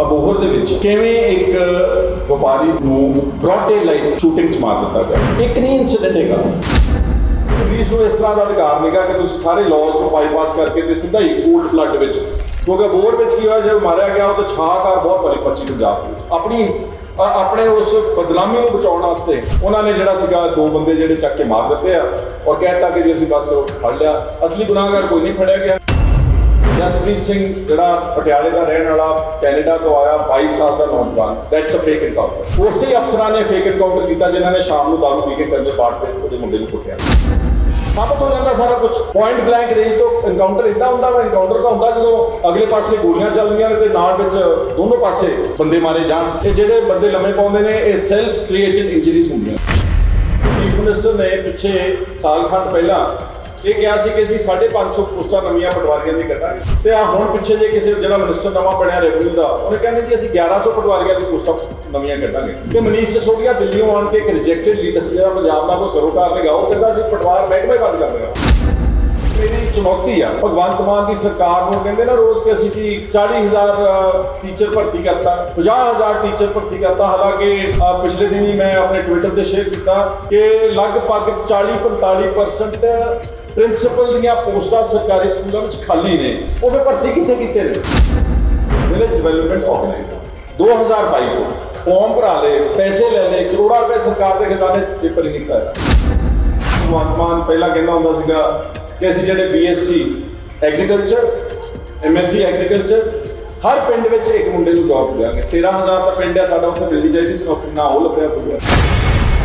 ਅਬੋਹਰ ਦੇ ਵਿੱਚ ਕਿਵੇਂ ਇੱਕ ਵਪਾਰੀ ਨੂੰ ਬ੍ਰੌਡ ਲਾਈਟ ਸ਼ੂਟਿੰਗ ਚ ਮਾਰ ਦਿੱਤਾ ਗਿਆ? ਇੱਕ ਨਹੀਂ ਇਨਸੀਡੈਂਟ ਹੈਗਾ। ਪੁਲਿਸ ਨੂੰ ਇਸ ਤਰ੍ਹਾਂ ਦਾ ਅਧਿਕਾਰ ਨਹੀਂਗਾ ਕਿ ਤੁਸੀਂ ਸਾਰੇ ਲਾਜ਼ ਨੂੰ ਬਾਈਪਾਸ ਕਰਕੇ ਤੇ ਸਿੱਧਾ ਹੀ ਕੋਲਡ ਫਲੱਡ ਵਿੱਚ ਕਿਉਂਕਿ ਅਬੋਹਰ ਵਿੱਚ ਕੀ ਹੋਇਆ, ਜਦੋਂ ਮਾਰਿਆ ਗਿਆ ਉਹ ਤਾਂ ਛਾਕਾਰ ਬਹੁਤ ਵਾਰੀ ਪੱਚੀ ਪੰਜਾਬ ਦੀ ਆਪਣੀ ਆਪਣੇ ਉਸ ਬਦਨਾਮੀ ਨੂੰ ਬਚਾਉਣ ਵਾਸਤੇ ਉਹਨਾਂ ਨੇ ਜਿਹੜਾ ਸੀਗਾ, ਦੋ ਬੰਦੇ ਜਿਹੜੇ ਚੱਕ ਕੇ ਮਾਰ ਦਿੱਤੇ ਆ ਔਰ ਕਹਿਤਾ ਕਿ ਜੇ ਅਸੀਂ ਬਸ ਫੜ ਲਿਆ। ਅਸਲੀ ਗੁਨਾਹਗਾਰ ਕੋਈ ਨਹੀਂ ਫੜਿਆ ਗਿਆ। ਜਸਪ੍ਰੀਤ ਸਿੰਘ, ਜਿਹੜਾ ਪਟਿਆਲੇ ਦਾ ਰਹਿਣ ਵਾਲਾ, ਕੈਨੇਡਾ ਤੋਂ ਆਇਆ 22 ਸਾਲ ਦਾ ਨੌਜਵਾਨ। ਦੈਟਸ ਅ ਫੇਕ ਇਨਕਾਊਂਟਰ ਉਸੇ ਅਫਸਰਾਂ ਨੇ ਫੇਕ ਇਨਕਾਊਂਟਰ ਕੀਤਾ, ਜਿਨ੍ਹਾਂ ਨੇ ਸ਼ਾਮ ਨੂੰ ਦਾਰੂ ਪੀ ਕੇ ਕਰਨੇ ਬਾੜ ਤੇ ਉਹਦੇ ਮੁੰਡੇ ਨੂੰ ਕੁੱਟਿਆ। ਸਾਬਤ ਹੋ ਜਾਂਦਾ ਸਾਰਾ ਕੁਝ ਪੁਆਇੰਟ ਬਲੈਂਕ ਰੇਂਜ ਤੋਂ ਐਨਕਾਊਂਟਰ ਇਦਾਂ ਹੁੰਦਾ ਵਾ ਐਨਕਾਊਂਟਰ ਤਾਂ ਹੁੰਦਾ ਜਦੋਂ ਅਗਲੇ ਪਾਸੇ ਗੋਲੀਆਂ ਚੱਲਦੀਆਂ ਨੇ ਤੇ ਨਾਲ ਵਿੱਚ ਦੋਨੋਂ ਪਾਸੇ ਬੰਦੇ ਮਾਰੇ ਜਾਣ। ਇਹ ਜਿਹੜੇ ਬੰਦੇ ਲੰਮੇ ਪਾਉਂਦੇ ਨੇ, ਇਹ ਸੈਲਫ ਕ੍ਰੀਏਟਡ ਇੰਜਰੀਜ਼ ਹੁੰਦੀਆਂ ਚੀਫ ਮਿਨਿਸਟਰ ਨੇ ਪਿੱਛੇ ਸਾਲ ਖੰਡ ਪਹਿਲਾਂ ਇਹ ਕਿਹਾ ਸੀ ਕਿ ਅਸੀਂ 550 ਪੋਸਟਾਂ ਨਵੀਆਂ ਪਟਵਾਰੀਆਂ ਦੀ ਕੱਢਾਂਗੇ। ਤੇ ਆ ਹੁਣ ਪਿੱਛੇ ਜੇ ਕਿਸੇ ਜਿਹੜਾ ਮਿਨਿਸਟਰ ਨਵਾਂ ਬਣਿਆ ਰੈਵਨਿਊ ਦਾ, ਉਹਨੇ ਕਹਿੰਦੇ ਜੀ, ਅਸੀਂ 1100 ਪਟਵਾਰੀਆਂ ਦੀ ਪੋਸਟਾਂ ਨਵੀਆਂ ਕੱਢਾਂਗੇ। ਤੇ ਮਨੀਸ਼ ਸਿਸੋਦੀਆ ਦਿੱਲੀੋਂ ਆਣ ਕੇ ਇੱਕ ਰਿਜੈਕਟਡ ਲੀਡਰ ਜਿਹੜਾ ਪੰਜਾਬ ਦਾ ਕੋਈ ਸਰੋਕਾਰ ਲਗਾ ਉਹ ਕਹਿੰਦਾ ਅਸੀਂ ਪਟਵਾਰ ਮਹਿਕਮੇ ਬੰਦ ਕਰ ਦੇਣਾ ਮੇਰੀ ਚੁਣੌਤੀ ਆ, ਭਗਵੰਤ ਮਾਨ ਦੀ ਸਰਕਾਰ ਨੂੰ ਕਹਿੰਦੇ ਨਾ ਰੋਜ਼ ਕਿ ਅਸੀਂ ਕੀ 40000 ਟੀਚਰ ਭਰਤੀ ਕਰਤਾ 50000 ਟੀਚਰ ਭਰਤੀ ਕਰਤਾ। ਹਾਲਾਂਕਿ ਪਿਛਲੇ ਦਿਨ ਹੀ ਮੈਂ ਆਪਣੇ ਟਵਿੱਟਰ ਤੇ ਸ਼ੇਅਰ ਕੀਤਾ ਕਿ ਲਗਭਗ 40-45% ਪ੍ਰਿੰਸੀਪਲ ਦੀਆਂ ਪੋਸਟਾਂ ਸਰਕਾਰੀ ਸਕੂਲਾਂ ਵਿੱਚ ਖਾਲੀ ਨੇ। ਉਹ ਫਿਰ ਭਰਤੀ ਕਿੱਥੇ ਕੀਤੇ ਨੇ? ਵਿਲੇਜ ਡਿਵੈਲਪਮੈਂਟ ਆਰਗੇਨਾਈਜੇਸ਼ਨ 2022 ਤੋਂ ਫਾਰਮ ਭਰਾ ਲਏ, ਪੈਸੇ ਲੈ ਲਏ, ਕਰੋੜਾਂ ਰੁਪਏ ਸਰਕਾਰ ਦੇ ਖਜ਼ਾਨੇ 'ਚ ਪੇਪਰ ਹੀ ਨਹੀਂ ਨਿਕਲਿਆ ਭਗਵੰਤ ਮਾਨ ਪਹਿਲਾਂ ਕਹਿੰਦਾ ਹੁੰਦਾ ਸੀਗਾ ਕਿ ਅਸੀਂ ਜਿਹੜੇ ਬੀਐਸਸੀ ਐਗਰੀਕਲਚਰ ਐਮਐਸਸੀ ਐਗਰੀਕਲਚਰ ਹਰ ਪਿੰਡ ਵਿੱਚ ਇੱਕ ਮੁੰਡੇ ਨੂੰ ਜੌਬ ਦਿਆਂਗੇ 13000 ਦਾ ਪਿੰਡ ਹੈ ਸਾਡਾ ਉੱਥੇ ਮਿਲਣੀ ਚਾਹੀਦੀ ਸੀ, ਨੌਕਰੀ ਨਾ ਉਹ ਲੱਭਿਆ ਕੋਈ।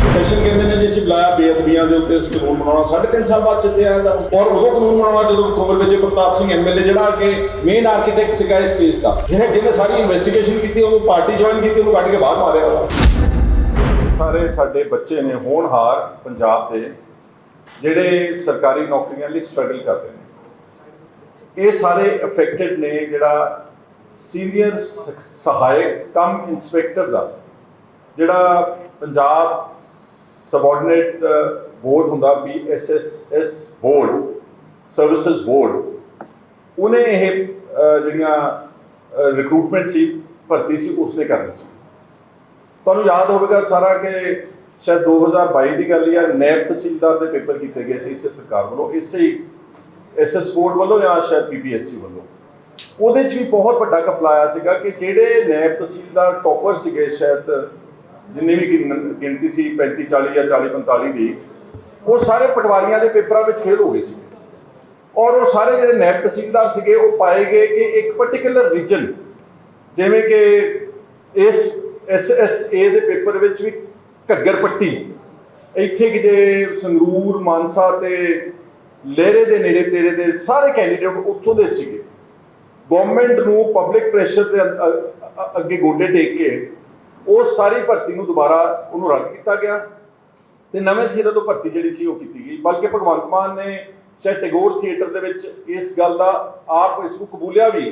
ਸੈਸ਼ਨ ਕਹਿੰਦੇ ਨੇ ਜੀ, ਅਸੀਂ ਬੁਲਾਇਆ ਬੇਅਦਬੀਆਂ ਦੇ ਉੱਤੇ ਕਾਨੂੰਨ ਬਣਾਉਣਾ। ਸਾਢੇ ਤਿੰਨ ਸਾਲ ਬਾਅਦ ਚੱਲੇ ਆਇਆ ਦਾ ਔਰ ਉਦੋਂ ਕਾਨੂੰਨ ਬਣਾਉਣਾ, ਜਦੋਂ ਕੁੰਵਰ ਵਿਜੇ ਪ੍ਰਤਾਪ ਸਿੰਘ ਐਮਐਲਏ ਜਿਹੜਾ ਕਿ ਮੇਨ ਆਰਕੀਟੈਕਟ ਸੀਗਾ ਇਸ ਕੇਸ ਦਾ। ਜਿਹਨੇ ਜਿਹਨੇ ਸਾਰੀ ਇਨਵੈਸਟੀਗੇਸ਼ਨ ਕੀਤੀ, ਉਹਨੂੰ ਪਾਰਟੀ ਜੁਆਇਨ ਕੀਤੀ, ਉਹਨੂੰ ਕੱਢ ਕੇ ਬਾਹਰ ਮਾਰਿਆ ਉਹਦਾ। ਸਾਰੇ ਸਾਡੇ ਬੱਚੇ ਨੇ ਹੋਣਹਾਰ ਪੰਜਾਬ ਦੇ, ਜਿਹੜੇ ਸਰਕਾਰੀ ਨੌਕਰੀਆਂ ਲਈ ਸਟਰਗਲ ਕਰਦੇ ਨੇ। ਇਹ ਸਾਰੇ ਅਫੈਕਟਡ ਨੇ ਜਿਹੜਾ ਸੀਨੀਅਰ ਸਹਾਇਕ ਕਮ ਇਨਸਪੈਕਟਰ ਦਾ, ਜਿਹੜਾ ਪੰਜਾਬ ਸਬਆਰਡੀਨੇਟ ਬੋਰਡ uh, ਹੁੰਦਾ ਪੀਐਸਐਸਐਸ ਬੋਰਡ ਸਰਵਿਸਿਜ਼ ਬੋਰਡ ਉਹਨੇ ਇਹ ਜਿਹੜੀਆਂ ਰਿਕਰੂਟਮੈਂਟ ਸੀ, ਭਰਤੀ ਸੀ, ਉਸਨੇ ਕਰਨੀ ਸੀ। ਤੁਹਾਨੂੰ ਯਾਦ ਹੋਵੇਗਾ ਸਾਰਾ ਕਿ ਸ਼ਾਇਦ 2022 ਦੀ ਗੱਲ ਹੈ ਨੈਬ ਤਹਿਸੀਲਦਾਰ ਦੇ ਪੇਪਰ ਕੀਤੇ ਗਏ ਸੀ ਇਸੇ ਸਰਕਾਰ ਵੱਲੋਂ, ਇਸੇ ਹੀ ਐਸਐਸ ਬੋਰਡ ਵੱਲੋਂ ਜਾਂ ਸ਼ਾਇਦ ਪੀਪੀਐਸਸੀ ਵੱਲੋਂ। ਉਹਦੇ 'ਚ ਵੀ ਬਹੁਤ ਵੱਡਾ ਕਪਲਾ ਆਇਆ ਸੀਗਾ ਕਿ ਜਿਹੜੇ ਨੈਬ ਤਹਿਸੀਲਦਾਰ ਟੌਪਰ ਸੀਗੇ, ਸ਼ਾਇਦ ਜਿੰਨੀ ਵੀ ਗਿਣ- ਗਿਣਤੀ ਸੀ 35 40 ਜਾਂ 40 45 ਦੀ, ਉਹ ਸਾਰੇ ਪਟਵਾਰੀਆਂ ਦੇ ਪੇਪਰਾਂ ਵਿੱਚ ਫੇਲ ਹੋ ਗਏ ਸੀ। ਔਰ ਉਹ ਸਾਰੇ ਜਿਹੜੇ ਨੈਬ ਤਹਿਸੀਲਦਾਰ ਸੀਗੇ, ਉਹ ਪਾਏ ਗਏ ਕਿ ਇੱਕ ਪਾਰਟਿਕੂਲਰ ਰੀਜਨ ਜਿਵੇਂ ਕਿ ਇਸ ਐਸਐਸਏ ਦੇ ਪੇਪਰ ਵਿੱਚ ਵੀ ਘੱਗਰ ਪੱਟੀ, ਇੱਥੇ ਕਿ ਜੇ ਸੰਗਰੂਰ, ਮਾਨਸਾ ਤੇ ਲਹਿਰੇ ਦੇ ਨੇੜੇ ਤੇੜੇ ਦੇ ਸਾਰੇ ਕੈਂਡੀਡੇਟ ਉੱਥੋਂ ਦੇ ਸੀਗੇ। ਗਵਰਨਮੈਂਟ ਨੂੰ ਪਬਲਿਕ ਪ੍ਰੈਸ਼ਰ ਦੇ ਅੱਗੇ ਗੋਡੇ ਟੇਕ ਕੇ ਉਹ ਸਾਰੀ ਭਰਤੀ ਨੂੰ ਦੁਬਾਰਾ ਉਹਨੂੰ ਰੱਦ ਕੀਤਾ ਗਿਆ। ਤੇ ਨਵੇਂ ਸਿਰੇ ਤੋਂ ਭਰਤੀ ਜਿਹੜੀ ਸੀ ਉਹ ਕੀਤੀ ਗਈ। ਬਲਕਿ ਭਗਵੰਤ ਮਾਨ ਨੇ ਸ਼ਾਇਦ ਟੈਗੋਰ ਥੀਏਟਰ ਦੇ ਵਿੱਚ ਇਸ ਗੱਲ ਦਾ ਆਪ ਇਸ ਨੂੰ ਕਬੂਲਿਆ ਵੀ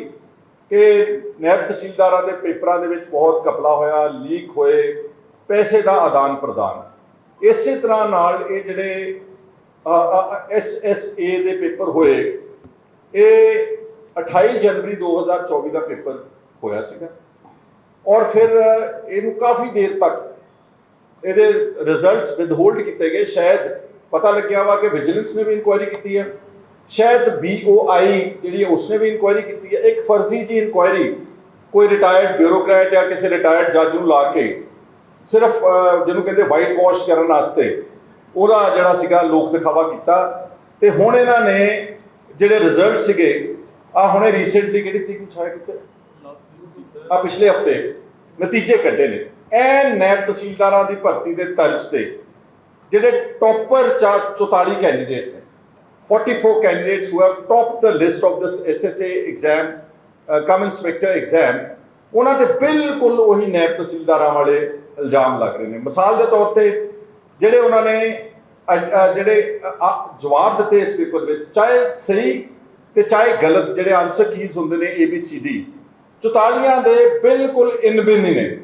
ਕਿ ਨੈਬ ਤਹਿਸੀਲਦਾਰਾਂ ਦੇ ਪੇਪਰਾਂ ਦੇ ਵਿੱਚ ਬਹੁਤ ਕਪਲਾ ਹੋਇਆ, ਲੀਕ ਹੋਏ, ਪੈਸੇ ਦਾ ਆਦਾਨ ਪ੍ਰਦਾਨ। ਇਸੇ ਤਰ੍ਹਾਂ ਨਾਲ ਇਹ ਜਿਹੜੇ ਐਸਐਸਏ ਦੇ ਪੇਪਰ ਹੋਏ, ਇਹ 28 ਜਨਵਰੀ 2024 ਦਾ ਪੇਪਰ ਹੋਇਆ ਸੀਗਾ। ਔਰ ਫਿਰ ਇਹਨੂੰ ਕਾਫੀ ਦੇਰ ਤੱਕ ਇਹਦੇ ਰਿਜ਼ਲਟਸ ਵਿਦਹੋਲਡ ਕੀਤੇ ਗਏ। ਸ਼ਾਇਦ ਪਤਾ ਲੱਗਿਆ ਵਾ ਕਿ ਵਿਜੀਲੈਂਸ ਨੇ ਵੀ ਇਨਕੁਆਇਰੀ ਕੀਤੀ ਹੈ। ਸ਼ਾਇਦ ਬੀਓਆਈ ਜਿਹੜੀ ਹੈ, ਉਸਨੇ ਵੀ ਇਨਕੁਆਇਰੀ ਕੀਤੀ ਹੈ। ਇੱਕ ਫਰਜ਼ੀ ਜੀ ਇਨਕੁਆਇਰੀ ਕੋਈ ਰਿਟਾਇਰਡ ਬਿਊਰੋਕਰੈਟ ਜਾਂ ਕਿਸੇ ਰਿਟਾਇਰਡ ਜੱਜ ਨੂੰ ਲਾ ਕੇ ਸਿਰਫ ਜਿਹਨੂੰ ਕਹਿੰਦੇ ਵਾਈਟ ਵਾਸ਼ ਕਰਨ ਵਾਸਤੇ ਉਹਦਾ ਜਿਹੜਾ ਸੀਗਾ ਲੋਕ ਦਿਖਾਵਾ ਕੀਤਾ। ਤੇ ਹੁਣ ਇਹਨਾਂ ਨੇ ਜਿਹੜੇ ਰਿਜ਼ਲਟ ਸੀਗੇ ਆ ਹੁਣੇ ਰੀਸੈਂਟਲੀ ਕਿਹੜੀ ਤਰੀਕ ਨੂੰ ਛਾਇਆ ਕੀਤੇ? ਆ ਪਿਛਲੇ ਹਫ਼ਤੇ ਨਤੀਜੇ ਕੱਢੇ ਨੇ। ਐ ਨੈਬ ਤਹਿਸੀਲਦਾਰਾਂ ਦੀ ਭਰਤੀ ਦੇ ਤਰਜ਼ ਤੇ ਜਿਹੜੇ ਟੌਪਰ 44 ਕੈਂਡੀਡੇਟ ਨੇ 44 candidates who have topped the list of this SSA exam, uh, come inspector exam, ਉਹਨਾਂ ਤੇ ਬਿਲਕੁਲ ਉਹੀ ਨੈਬ ਤਹਿਸੀਲਦਾਰਾਂ ਵਾਲੇ ਇਲਜ਼ਾਮ ਲੱਗ ਰਹੇ ਨੇ। ਮਿਸਾਲ ਦੇ ਤੌਰ ਤੇ ਜਿਹੜੇ ਉਹਨਾਂ ਨੇ ਜਿਹੜੇ ਜਵਾਬ ਦਿੱਤੇ ਇਸ ਪੇਪਰ ਵਿੱਚ ਚਾਹੇ ਸਹੀ ਤੇ ਚਾਹੇ ਗਲਤ ਜਿਹੜੇ ਆਨਸਰ ਕੀਜ਼ ਹੁੰਦੇ ਨੇ A B C D 44 ਦੇ ਬਿਲਕੁਲ ਇਨ ਬਿਨ ਹੀ ਨੇ।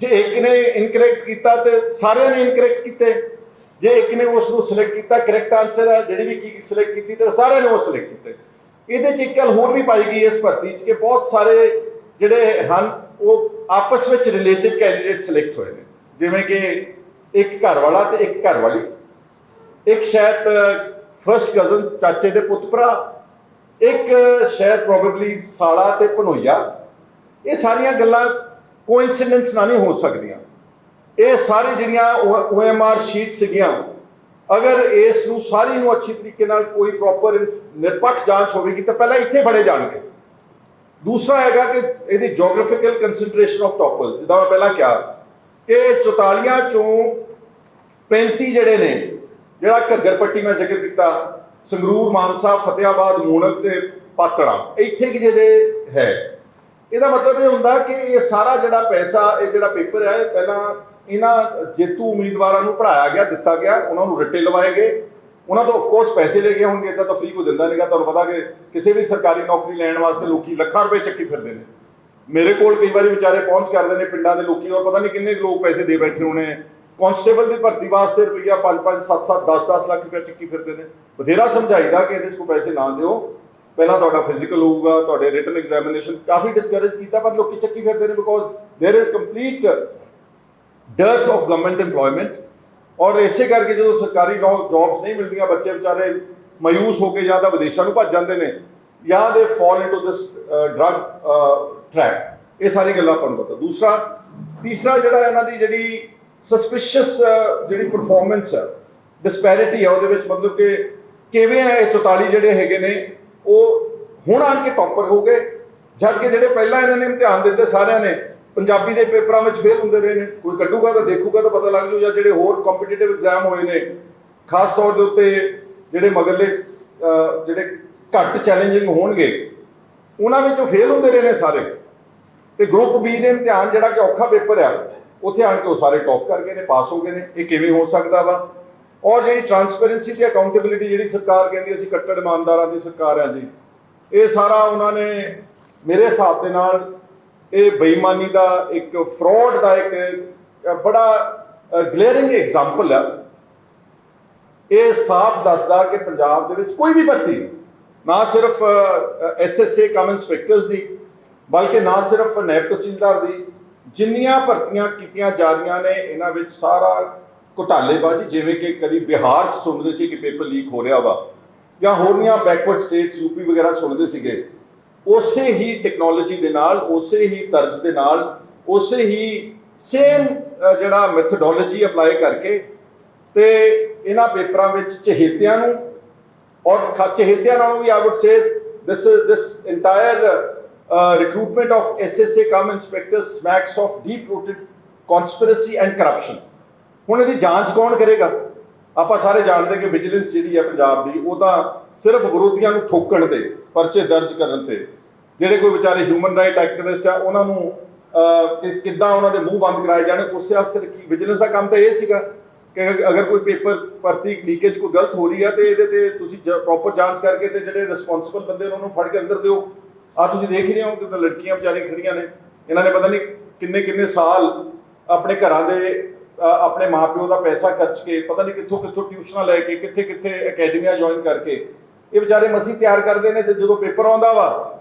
ਜੇ ਇੱਕ ਨੇ ਇਨਕਰੈਕਟ ਕੀਤਾ ਤੇ ਸਾਰਿਆਂ ਨੇ ਇਨਕਰੈਕਟ ਕੀਤੇ। ਜੇ ਇੱਕ ਨੇ ਉਸ ਨੂੰ ਸਿਲੈਕਟ ਕੀਤਾ ਕਰੈਕਟ ਆਨਸਰ ਹੈ, ਜਿਹੜੀ ਵੀ ਕੀ ਸਿਲੈਕਟ ਕੀਤੀ ਤੇ ਸਾਰਿਆਂ ਨੇ ਉਹ ਸਿਲੈਕਟ ਕੀਤੇ। ਇਹਦੇ ਚ ਇੱਕ ਗੱਲ ਹੋਰ ਵੀ ਪਾਈ ਗਈ ਇਸ ਭਰਤੀ ਚ ਕਿ ਬਹੁਤ ਸਾਰੇ ਜਿਹੜੇ ਹਨ, ਉਹ ਆਪਸ ਵਿੱਚ ਰਿਲੇਟਡ ਕੈਂਡੀਡੇਟ ਸਿਲੈਕਟ ਹੋਏ ਨੇ। ਜਿਵੇਂ ਕਿ ਇੱਕ ਘਰ ਵਾਲਾ ਤੇ ਇੱਕ ਘਰ ਵਾਲੀ ਇੱਕ ਸ਼ਾਇਦ ਫਰਸਟ ਕਜ਼ਨ ਚਾਚੇ ਦੇ ਪੁੱਤ ਭਰਾ ਇੱਕ ਸ਼ਹਿਰ ਪ੍ਰੋਬੇਬਲੀ ਸਾਲਾ ਤੇ ਭਨੋਈਆ, ਇਹ ਸਾਰੀਆਂ ਗੱਲਾਂ ਕੋਇਨਸੀਡੈਂਸ ਨਾ ਨਹੀਂ ਹੋ ਸਕਦੀਆਂ। ਇਹ ਸਾਰੇ ਜਿਹੜੀਆਂ OMR ਸ਼ੀਟ ਸੀਗੀਆਂ, ਅਗਰ ਇਸ ਨੂੰ ਸਾਰੀ ਨੂੰ ਅੱਛੀ ਤਰੀਕੇ ਨਾਲ ਕੋਈ ਪ੍ਰੋਪਰ ਨਿਰਪੱਖ ਜਾਂਚ ਹੋਵੇਗੀ ਤਾਂ ਪਹਿਲਾਂ ਇੱਥੇ ਫੜੇ ਜਾਣਗੇ। ਦੂਸਰਾ ਹੈਗਾ ਕਿ ਇਹਦੀ ਜੀਓਗ੍ਰਾਫੀਕਲ ਕਨਸੈਂਟ੍ਰੇਸ਼ਨ ਆਫ ਟੌਪਰਸ ਜਿੱਦਾਂ ਮੈਂ ਪਹਿਲਾਂ ਕਿਹਾ ਕਿ 44 ਚੋਂ 35 ਜਿਹੜੇ ਨੇ, ਜਿਹੜਾ ਘੱਗਰ ਪੱਟੀ ਮੈਂ ਜ਼ਿਕਰ ਕੀਤਾ ਸੰਗਰੂਰ, ਮਾਨਸਾ ਫਤਿਆਬਾਦ ਮੂਣਕ ਤੇ ਪਾਤੜਾ। ਇੱਥੇ ਕਿ ਜਿਹਦੇ ਹੈ। ਇਹਦਾ ਮਤਲਬ ਇਹ ਹੁੰਦਾ ਕਿ ਇਹ ਸਾਰਾ ਜਿਹੜਾ ਪੈਸਾ, ਇਹ ਜਿਹੜਾ ਪੇਪਰ ਹੈ ਇਹ ਪਹਿਲਾਂ ਇਹਨਾਂ ਜੇਤੂ ਉਮੀਦਵਾਰਾਂ ਨੂੰ ਪੜਾਇਆ ਗਿਆ, ਦਿੱਤਾ ਗਿਆ, ਉਹਨਾਂ ਨੂੰ ਰੱਟੇ ਲਵਾਏ ਗਏ। ਉਹਨਾਂ ਤੋਂ ਆਫ ਕੋਰਸ ਪੈਸੇ ਲੈ ਗਏ ਹੋਣਗੇ, ਇਦਾਂ ਤਾਂ ਫ੍ਰੀ ਕੋ ਦਿੰਦਾ ਨਹੀਂਗਾ ਤੁਹਾਨੂੰ ਪਤਾ ਕਿ ਕਿਸੇ ਵੀ ਸਰਕਾਰੀ ਨੌਕਰੀ ਲੈਣ ਵਾਸਤੇ ਲੋਕੀ ਲੱਖਾਂ ਰੁਪਏ ਚੱਕੀ ਫਿਰਦੇ ਨੇ। ਮੇਰੇ ਕੋਲ ਕਈ ਵਾਰੀ ਵਿਚਾਰੇ ਪਹੁੰਚ ਕਰਦੇ ਨੇ ਪਿੰਡਾਂ ਦੇ ਲੋਕੀ, ਔਰ ਪਤਾ ਨਹੀਂ ਕਿੰਨੇ ਕੁ ਲੋਕ ਪੈਸੇ ਦੇ ਬੈਠੇ ਹੋਣੇ। ਕਾਂਸਟੇਬਲ ਦੀ ਭਰਤੀ ਵਾਸਤੇ ਰੁਪਈਆ 5 5 7 7 10 10 ਲੱਖ ਰੁਪਏ ਚੱਕੀ ਫਿਰਦੇ ਨੇ। ਬਥੇਰਾ ਸਮਝਾਈਦਾ ਕਿ ਇਹਦੇ 'ਚ ਕੋਈ ਪੈਸੇ ਨਾ ਦਿਓ ਪਹਿਲਾਂ ਤੁਹਾਡਾ ਫਿਜ਼ੀਕਲ ਹੋਊਗਾ ਤੁਹਾਡੇ ਰਿਟਨ ਐਗਜ਼ਾਮੀਨੇਸ਼ਨ ਕਾਫੀ ਡਿਸਕਰੇਜ ਕੀਤਾ ਪਰ ਲੋਕੀ ਚੱਕੀ ਫਿਰਦੇ ਨੇ because there is complete dearth of government EMPLOYMENT ਔਰ ਇਸੇ ਕਰਕੇ ਜਦੋਂ ਸਰਕਾਰੀ ਜੌਬਸ ਨਹੀਂ ਮਿਲਦੀਆਂ ਬੱਚੇ ਵਿਚਾਰੇ ਮਾਯੂਸ ਹੋ ਕੇ ਜਾਂ ਤਾਂ ਵਿਦੇਸ਼ਾਂ ਨੂੰ ਭੱਜ ਜਾਂਦੇ ਨੇ ਜਾਂ they fall into this drug track ਇਹ ਸਾਰੀ ਗੱਲਾਂ ਆਪਾਂ ਨੂੰ ਪਤਾ ਦੂਸਰਾ ਤੀਸਰਾ ਜਿਹੜਾ ਇਹਨਾਂ ਦੀ ਜਿਹੜੀ ਸਸਪੀਸ਼ੀਅਸ ਜਿਹੜੀ ਪਰਫਾਰਮੈਂਸ ਹੈ ਡਿਸਪੈਰਿਟੀ ਹੈ ਉਹਦੇ ਵਿੱਚ ਮਤਲਬ ਕਿ ਕਿਵੇਂ ਹੈ ਇਹ 44 ਜਿਹੜੇ ਹੈਗੇ ਨੇ, ਉਹ ਹੁਣ ਆਣ ਕੇ ਟੌਪਰ ਹੋ ਗਏ, ਜਦ ਕਿ ਜਿਹੜੇ ਪਹਿਲਾਂ ਇਹਨਾਂ ਨੇ ਇਮਤਿਹਾਨ ਦਿੱਤੇ ਸਾਰਿਆਂ ਨੇ, ਪੰਜਾਬੀ ਦੇ ਪੇਪਰਾਂ ਵਿੱਚ ਫੇਲ ਹੁੰਦੇ ਰਹੇ ਨੇ, ਕੋਈ ਕੱਢੂਗਾ ਤਾਂ ਦੇਖੂਗਾ ਤਾਂ ਪਤਾ ਲੱਗ ਜੂ, ਜਾਂ ਜਿਹੜੇ ਹੋਰ ਕੰਪੀਟੀਟਿਵ ਐਗਜ਼ਾਮ ਹੋਏ ਨੇ, ਖਾਸ ਤੌਰ ਦੇ ਉੱਤੇ ਜਿਹੜੇ ਮਗਰਲੇ ਜਿਹੜੇ ਘੱਟ ਚੈਲੰਜਿੰਗ ਹੋਣਗੇ, ਉਹਨਾਂ ਵਿੱਚ ਉਹ ਫੇਲ ਹੁੰਦੇ ਰਹੇ ਨੇ ਸਾਰੇ। ਤੇ ਗਰੁੱਪ ਬੀ ਦੇ ਇਮਤਿਹਾਨ ਜਿਹੜਾ ਕਿ ਔਖਾ ਪੇਪਰ ਆ, ਉੱਥੇ ਆਣ ਕੇ ਉਹ ਸਾਰੇ ਟੌਪ ਕਰ ਗਏ ਨੇ ਪਾਸ ਹੋ ਗਏ ਨੇ, ਇਹ ਕਿਵੇਂ ਹੋ ਸਕਦਾ ਵਾ? ਔਰ ਜਿਹੜੀ ਟਰਾਂਸਪੇਰੈਂਸੀ ਤੇ ਅਕਾਊਂਟੇਬਿਲਿਟੀ ਜਿਹੜੀ ਸਰਕਾਰ ਕਹਿੰਦੀ ਅਸੀਂ ਕੱਟੜ ਇਮਾਨਦਾਰਾਂ ਦੀ ਸਰਕਾਰ ਹੈ ਜੀ। ਇਹ ਸਾਰਾ ਉਹਨਾਂ ਨੇ ਮੇਰੇ ਹਿਸਾਬ ਦੇ ਨਾਲ ਇਹ ਬੇਈਮਾਨੀ ਦਾ ਇੱਕ ਫਰਾਡ ਦਾ ਇੱਕ ਬੜਾ ਗਲੇਰਿੰਗ ਐਗਜ਼ਾਮਪਲ ਆ। ਇਹ ਸਾਫ਼ ਦੱਸਦਾ ਕਿ ਪੰਜਾਬ ਦੇ ਵਿੱਚ ਕੋਈ ਵੀ ਭਰਤੀ, ਨਾ ਸਿਰਫ ਐਸਐਸਏ ਕਮ ਇਨਸਪੈਕਟਰਸ ਦੀ, ਬਲਕਿ ਨਾ ਸਿਰਫ ਨਾਇਬ ਤਹਿਸੀਲਦਾਰ ਦੀ, ਜਿੰਨੀਆਂ ਭਰਤੀਆਂ ਕੀਤੀਆਂ ਜਾ ਰਹੀਆਂ ਨੇ, ਇਹਨਾਂ ਵਿੱਚ ਸਾਰਾ ਘੁਟਾਲੇਬਾਜ਼ੀ, ਜਿਵੇਂ ਕਿ ਕਦੀ ਬਿਹਾਰ 'ਚ ਸੁਣਦੇ ਸੀ ਕਿ ਪੇਪਰ ਲੀਕ ਹੋ ਰਿਹਾ ਵਾ, ਜਾਂ ਹੋਰਨੀਆਂ ਬੈਕਵਰਡ ਸਟੇਟਸ ਯੂਪੀ ਵਗੈਰਾ ਸੁਣਦੇ ਸੀਗੇ, ਉਸੇ ਹੀ ਟੈਕਨੋਲੋਜੀ ਦੇ ਨਾਲ, ਉਸੇ ਹੀ ਤਰਜ਼ ਦੇ ਨਾਲ, ਉਸੇ ਹੀ ਸੇਮ ਜਿਹੜਾ ਮੈਥਡੋਲੋਜੀ ਅਪਲਾਈ ਕਰਕੇ ਤੇ ਇਹਨਾਂ ਪੇਪਰਾਂ ਵਿੱਚ ਚਹੇਤਿਆਂ ਨੂੰ ਔਰ ਚਹੇਤਿਆਂ ਨਾਲੋਂ ਵੀ I would say this this entire recruitment of SSA cum inspectors smacks of deep rooted conspiracy and corruption ਹੁਣ ਇਹਦੀ ਜਾਂਚ ਕੌਣ ਕਰੇਗਾ? ਆਪਾਂ ਸਾਰੇ ਜਾਣਦੇ ਕਿ ਵਿਜੀਲੈਂਸ ਜਿਹੜੀ ਹੈ ਪੰਜਾਬ ਦੀ, ਉਹ ਤਾਂ ਸਿਰਫ ਵਿਰੋਧੀਆਂ ਨੂੰ ਠੋਕਣ ਤੇ, ਪਰਚੇ ਦਰਜ ਕਰਨ ਤੇ। ਜਿਹੜੇ ਕੋਈ ਵਿਚਾਰੇ ਹਿਊਮਨ ਰਾਈਟ ਐਕਟਿਵਿਸਟ ਆ, ਉਹਨਾਂ ਨੂੰ ਕਿੱਦਾਂ ਉਹਨਾਂ ਦੇ ਮੂੰਹ ਬੰਦ ਕਰਾਏ ਜਾਣ ਉਸੇ ਵਾਸਤੇ ਰੱਖੀ ਵਿਜੀਲੈਂਸ ਦਾ ਕੰਮ ਤਾਂ ਇਹ ਸੀਗਾ ਕਿ ਅਗਰ ਕੋਈ ਪੇਪਰ ਭਰਤੀ ਲੀਕੇਜ ਕੋਈ ਗਲਤ ਹੋ ਰਹੀ ਆ, ਤੇ ਇਹਦੇ ਤੇ ਤੁਸੀਂ ਪ੍ਰੋਪਰ ਜਾਂਚ ਕਰਕੇ ਤੇ ਜਿਹੜੇ ਰਿਸਪੌਂਸਿਬਲ ਬੰਦੇ ਉਹਨਾਂ ਨੂੰ ਫੜ ਕੇ ਅੰਦਰ ਦਿਓ। ਆ ਤੁਸੀਂ ਦੇਖ ਰਹੇ ਹੋ ਕਿ ਲੜਕੀਆਂ ਵਿਚਾਰੀਆਂ ਖੜੀਆਂ ਨੇ। ਇਹਨਾਂ ਨੇ ਪਤਾ ਨਹੀਂ ਕਿੰਨੇ ਕਿੰਨੇ ਸਾਲ ਆਪਣੇ ਘਰਾਂ ਦੇ ਆਪਣੇ ਮਾਪਿਓ ਦਾ ਪੈਸਾ ਖਰਚ ਕੇ, ਪਤਾ ਨਹੀਂ ਕਿੱਥੋਂ ਕਿੱਥੋਂ ਟਿਊਸ਼ਨਾਂ ਲੈ ਕੇ, ਕਿੱਥੇ ਕਿੱਥੇ ਅਕੈਡਮੀਆਂ ਜੁਆਇਨ ਕਰਕੇ। ਇਹ ਵਿਚਾਰੇ ਮਸੀਂ ਤਿਆਰ ਕਰਦੇ ਨੇ ਤੇ ਜਦੋਂ ਪੇਪਰ ਆਉਂਦਾ ਵਾ,